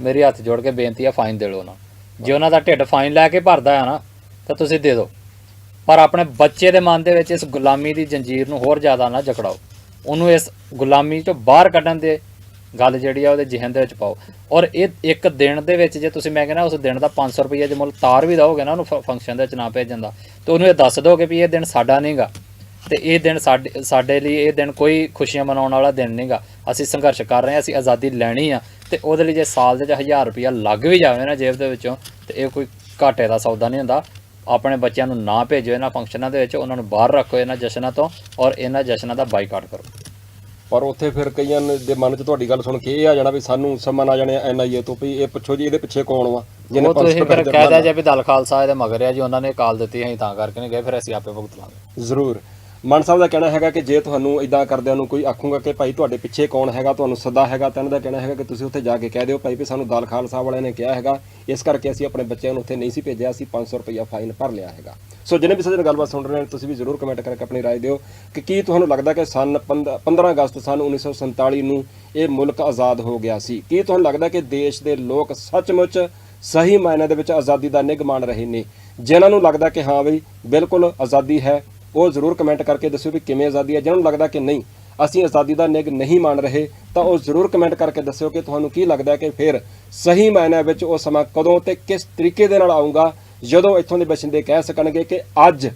ਮੇਰੀ ਹੱਥ ਜੋੜ ਕੇ ਬੇਨਤੀ ਆ ਫਾਈਨ ਦੇ ਲਓ ਨਾ। ਜੇ ਉਹਨਾਂ ਦਾ ਢਿੱਡ ਫਾਈਨ ਲੈ ਕੇ ਭਰਦਾ ਆ ਨਾ, ਤਾਂ ਤੁਸੀਂ ਦੇ ਦਿਓ। ਪਰ ਆਪਣੇ ਬੱਚੇ ਦੇ ਮਨ ਦੇ ਵਿੱਚ ਇਸ ਗੁਲਾਮੀ ਦੀ ਜੰਜੀਰ ਨੂੰ ਹੋਰ ਜ਼ਿਆਦਾ ਨਾ ਜਕੜਾਓ। ਉਹਨੂੰ ਇਸ ਗੁਲਾਮੀ ਤੋਂ ਬਾਹਰ ਕੱਢਣ ਦੇ ਗੱਲ ਜਿਹੜੀ ਆ, ਉਹਦੇ ਜ਼ਿਹਨ ਦੇ ਵਿੱਚ ਪਾਓ। ਔਰ ਇਹ ਇੱਕ ਦਿਨ ਦੇ ਵਿੱਚ ਜੇ ਤੁਸੀਂ ਮੈਂ ਕਹਿੰਦਾ, ਉਸ ਦਿਨ ਦਾ 500 ਰੁਪਏ ਜੇ ਮੁੱਲ ਤਾਰ ਵੀ ਦੋਗੇ ਨਾ ਉਹਨੂੰ ਫੰਕਸ਼ਨ ਦੇ ਵਿੱਚ ਨਾ ਭੇਜਣ ਦਾ, ਤੇ ਉਹਨੂੰ ਇਹ ਦੱਸ ਦੋਗੇ ਵੀ ਇਹ ਦਿਨ ਸਾਡਾ ਨਹੀਂਗਾ ਤੇ ਇਹ ਦਿਨ ਸਾਡੇ ਸਾਡੇ ਲਈ ਇਹ ਦਿਨ ਕੋਈ ਖੁਸ਼ੀਆਂ ਮਨਾਉਣ ਵਾਲਾ ਦਿਨ ਨਹੀਂਗਾ ਅਸੀਂ ਸੰਘਰਸ਼ ਕਰ ਰਹੇ ਹਾਂ ਅਸੀਂ ਆਜ਼ਾਦੀ ਲੈਣੀ ਆ ਤੇ ਉਹਦੇ ਲਈ ਜੇ ਸਾਲ ਦੇ ਚ 1000 ਰੁਪਇਆ ਲੱਗ ਵੀ ਜਾਵੇ ਨਾ ਜੇਬ ਦੇ ਵਿੱਚੋਂ ਤੇ ਇਹ ਕੋਈ ਘਾਟੇ ਦਾ ਸੌਦਾ ਨਹੀਂ ਹੁੰਦਾ। ਆਪਣੇ ਬੱਚਿਆਂ ਨੂੰ ਨਾ ਭੇਜੋ ਇਹਨਾਂ ਫੰਕਸ਼ਨਾਂ ਦੇ ਵਿੱਚ ਉਹਨਾਂ ਨੂੰ ਬਾਹਰ ਰੱਖੋ ਇਹਨਾਂ ਜਸ਼ਨਾਂ ਤੋਂ ਔਰ ਇਹਨਾਂ ਜਸ਼ਨਾਂ ਦਾ ਬਾਈਕਾਟ ਕਰੋ। ਪਰ ਉੱਥੇ ਫਿਰ ਕਈਆਂ ਦੇ ਮਨ 'ਚ ਤੁਹਾਡੀ ਗੱਲ ਸੁਣ ਕੇ ਇਹ ਆ ਜਾਣਾ ਵੀ ਸਾਨੂੰ ਸਮਾਂ ਆ ਜਾਣੇ ਐਨਆਈਏ ਤੋਂ ਵੀ ਇਹ ਪੁੱਛੋ ਜੀ ਇਹਦੇ ਪਿੱਛੇ ਕੌਣ ਵਾ? ਉਹ ਤੁਸੀਂ ਫਿਰ ਰੁਪਏ ਕਹਿ ਦਿਆ ਜੇ ਵੀ ਦਲ ਖਾਲਸਾ ਇਹਦੇ ਮਗਰ ਆ ਜੀ ਉਹਨਾਂ ਨੇ ਕਾਲ ਦਿੱਤੀ ਅਸੀਂ ਤਾਂ ਕਰਕੇ ਨਹੀਂ ਗਏ ਫਿਰ ਅਸੀਂ ਆਪੇ ਭੁਗਤ ਲਾਂਗੇ। ਜ਼ਰੂਰ। ਮਨ ਸਾਹਿਬ ਦਾ ਕਹਿਣਾ ਹੈਗਾ ਕਿ ਜੇ ਤੁਹਾਨੂੰ ਇਦਾਂ ਕਰਦਿਆਂ ਨੂੰ ਕੋਈ ਆਖੂਗਾ ਕਿ ਭਾਈ ਤੁਹਾਡੇ ਪਿੱਛੇ ਕੌਣ ਹੈਗਾ ਤੁਹਾਨੂੰ ਸੱਦਾ ਹੈਗਾ ਤਾਂ ਇਹਨਾਂ ਦਾ ਕਹਿਣਾ ਹੈਗਾ ਕਿ ਤੁਸੀਂ ਉੱਥੇ ਜਾ ਕੇ ਕਹਿ ਦਿਓ ਭਾਈ ਵੀ ਸਾਨੂੰ ਦਾਲ ਖਾਲਸਾ ਵਾਲਿਆਂ ਨੇ ਕਿਹਾ ਹੈਗਾ ਇਸ ਕਰਕੇ ਅਸੀਂ ਆਪਣੇ ਬੱਚਿਆਂ ਨੂੰ ਉੱਥੇ ਨਹੀਂ ਸੀ ਭੇਜਿਆ ਅਸੀਂ 500 ਰੁਪਇਆ ਫਾਈਨ ਭਰ ਲਿਆ ਹੈਗਾ ਸੋ ਜਿਹਨੇ ਵੀ ਸੱਜਣ ਗੱਲਬਾਤ ਸੁਣ ਰਹੇ ਨੇ ਤੁਸੀਂ ਵੀ ਜ਼ਰੂਰ ਕਮੈਂਟ ਕਰਕੇ ਆਪਣੀ رائے ਦਿਓ ਕਿ ਕੀ ਤੁਹਾਨੂੰ ਲੱਗਦਾ ਕਿ ਸਨ 15 ਅਗਸਤ ਸਨ 1947 ਨੂੰ ਇਹ ਮੁਲਕ ਆਜ਼ਾਦ ਹੋ ਗਿਆ ਸੀ ਕੀ ਤੁਹਾਨੂੰ ਲੱਗਦਾ ਕਿ ਦੇਸ਼ ਦੇ ਲੋਕ ਸੱਚਮੁੱਚ ਸਹੀ ਮਾਇਨੇ ਦੇ ਵਿੱਚ ਆਜ਼ਾਦੀ ਦਾ ਨਿੱਘ ਮਾਣ ਰਹੇ ਨੇ ਜਿਨ੍ਹਾਂ ਨੂੰ ਲੱਗਦਾ ਕਿ ਹਾਂ ਬਈ ਬਿਲਕੁਲ ਆਜ਼ਾਦੀ ਹੈ ਉਹ ਜ਼ਰੂਰ ਕਮੈਂਟ ਕਰਕੇ ਦੱਸਿਓ ਵੀ ਕਿਵੇਂ ਆਜ਼ਾਦੀ ਹੈ। ਜਿਹਨਾਂ ਨੂੰ ਲੱਗਦਾ ਕਿ ਨਹੀਂ ਅਸੀਂ ਆਜ਼ਾਦੀ ਦਾ ਨਿੱਘ ਨਹੀਂ ਮੰਨ ਰਹੇ ਤਾਂ ਉਹ ਜ਼ਰੂਰ ਕਮੈਂਟ ਕਰਕੇ ਦੱਸਿਓ ਕਿ ਤੁਹਾਨੂੰ ਕੀ ਲੱਗਦਾ ਹੈ ਕਿ ਫਿਰ ਸਹੀ ਮਾਇਨੇ ਵਿੱਚ ਉਹ ਸਮਾਂ ਕਦੋਂ ਤੇ ਕਿਸ ਤਰੀਕੇ ਦੇ ਨਾਲ ਆਊਗਾ ਜਦੋਂ ਇੱਥੋਂ ਦੇ ਬਸਿੰਦੇ ਕਹਿ ਸਕਣਗੇ ਕਿ ਅੱਜ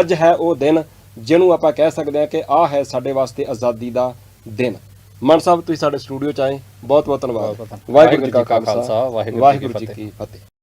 ਅੱਜ ਹੈ ਉਹ ਦਿਨ ਜਿਹਨੂੰ ਆਪਾਂ ਕਹਿ ਸਕਦੇ ਹਾਂ ਕਿ ਆਹ ਹੈ ਸਾਡੇ ਵਾਸਤੇ ਆਜ਼ਾਦੀ ਦਾ ਦਿਨ। ਮਨ ਸਾਹਿਬ ਤੁਸੀਂ ਸਾਡੇ ਸਟੂਡੀਓ ਚ ਆਏ। ਬਹੁਤ ਬਹੁਤ ਧੰਨਵਾਦ। ਵਾਹਿਗੁਰੂ ਜੀ ਕਾ ਖਾਲਸਾ। ਵਾਹਿਗੁਰੂ ਜੀ ਕੀ ਫਤਿਹ।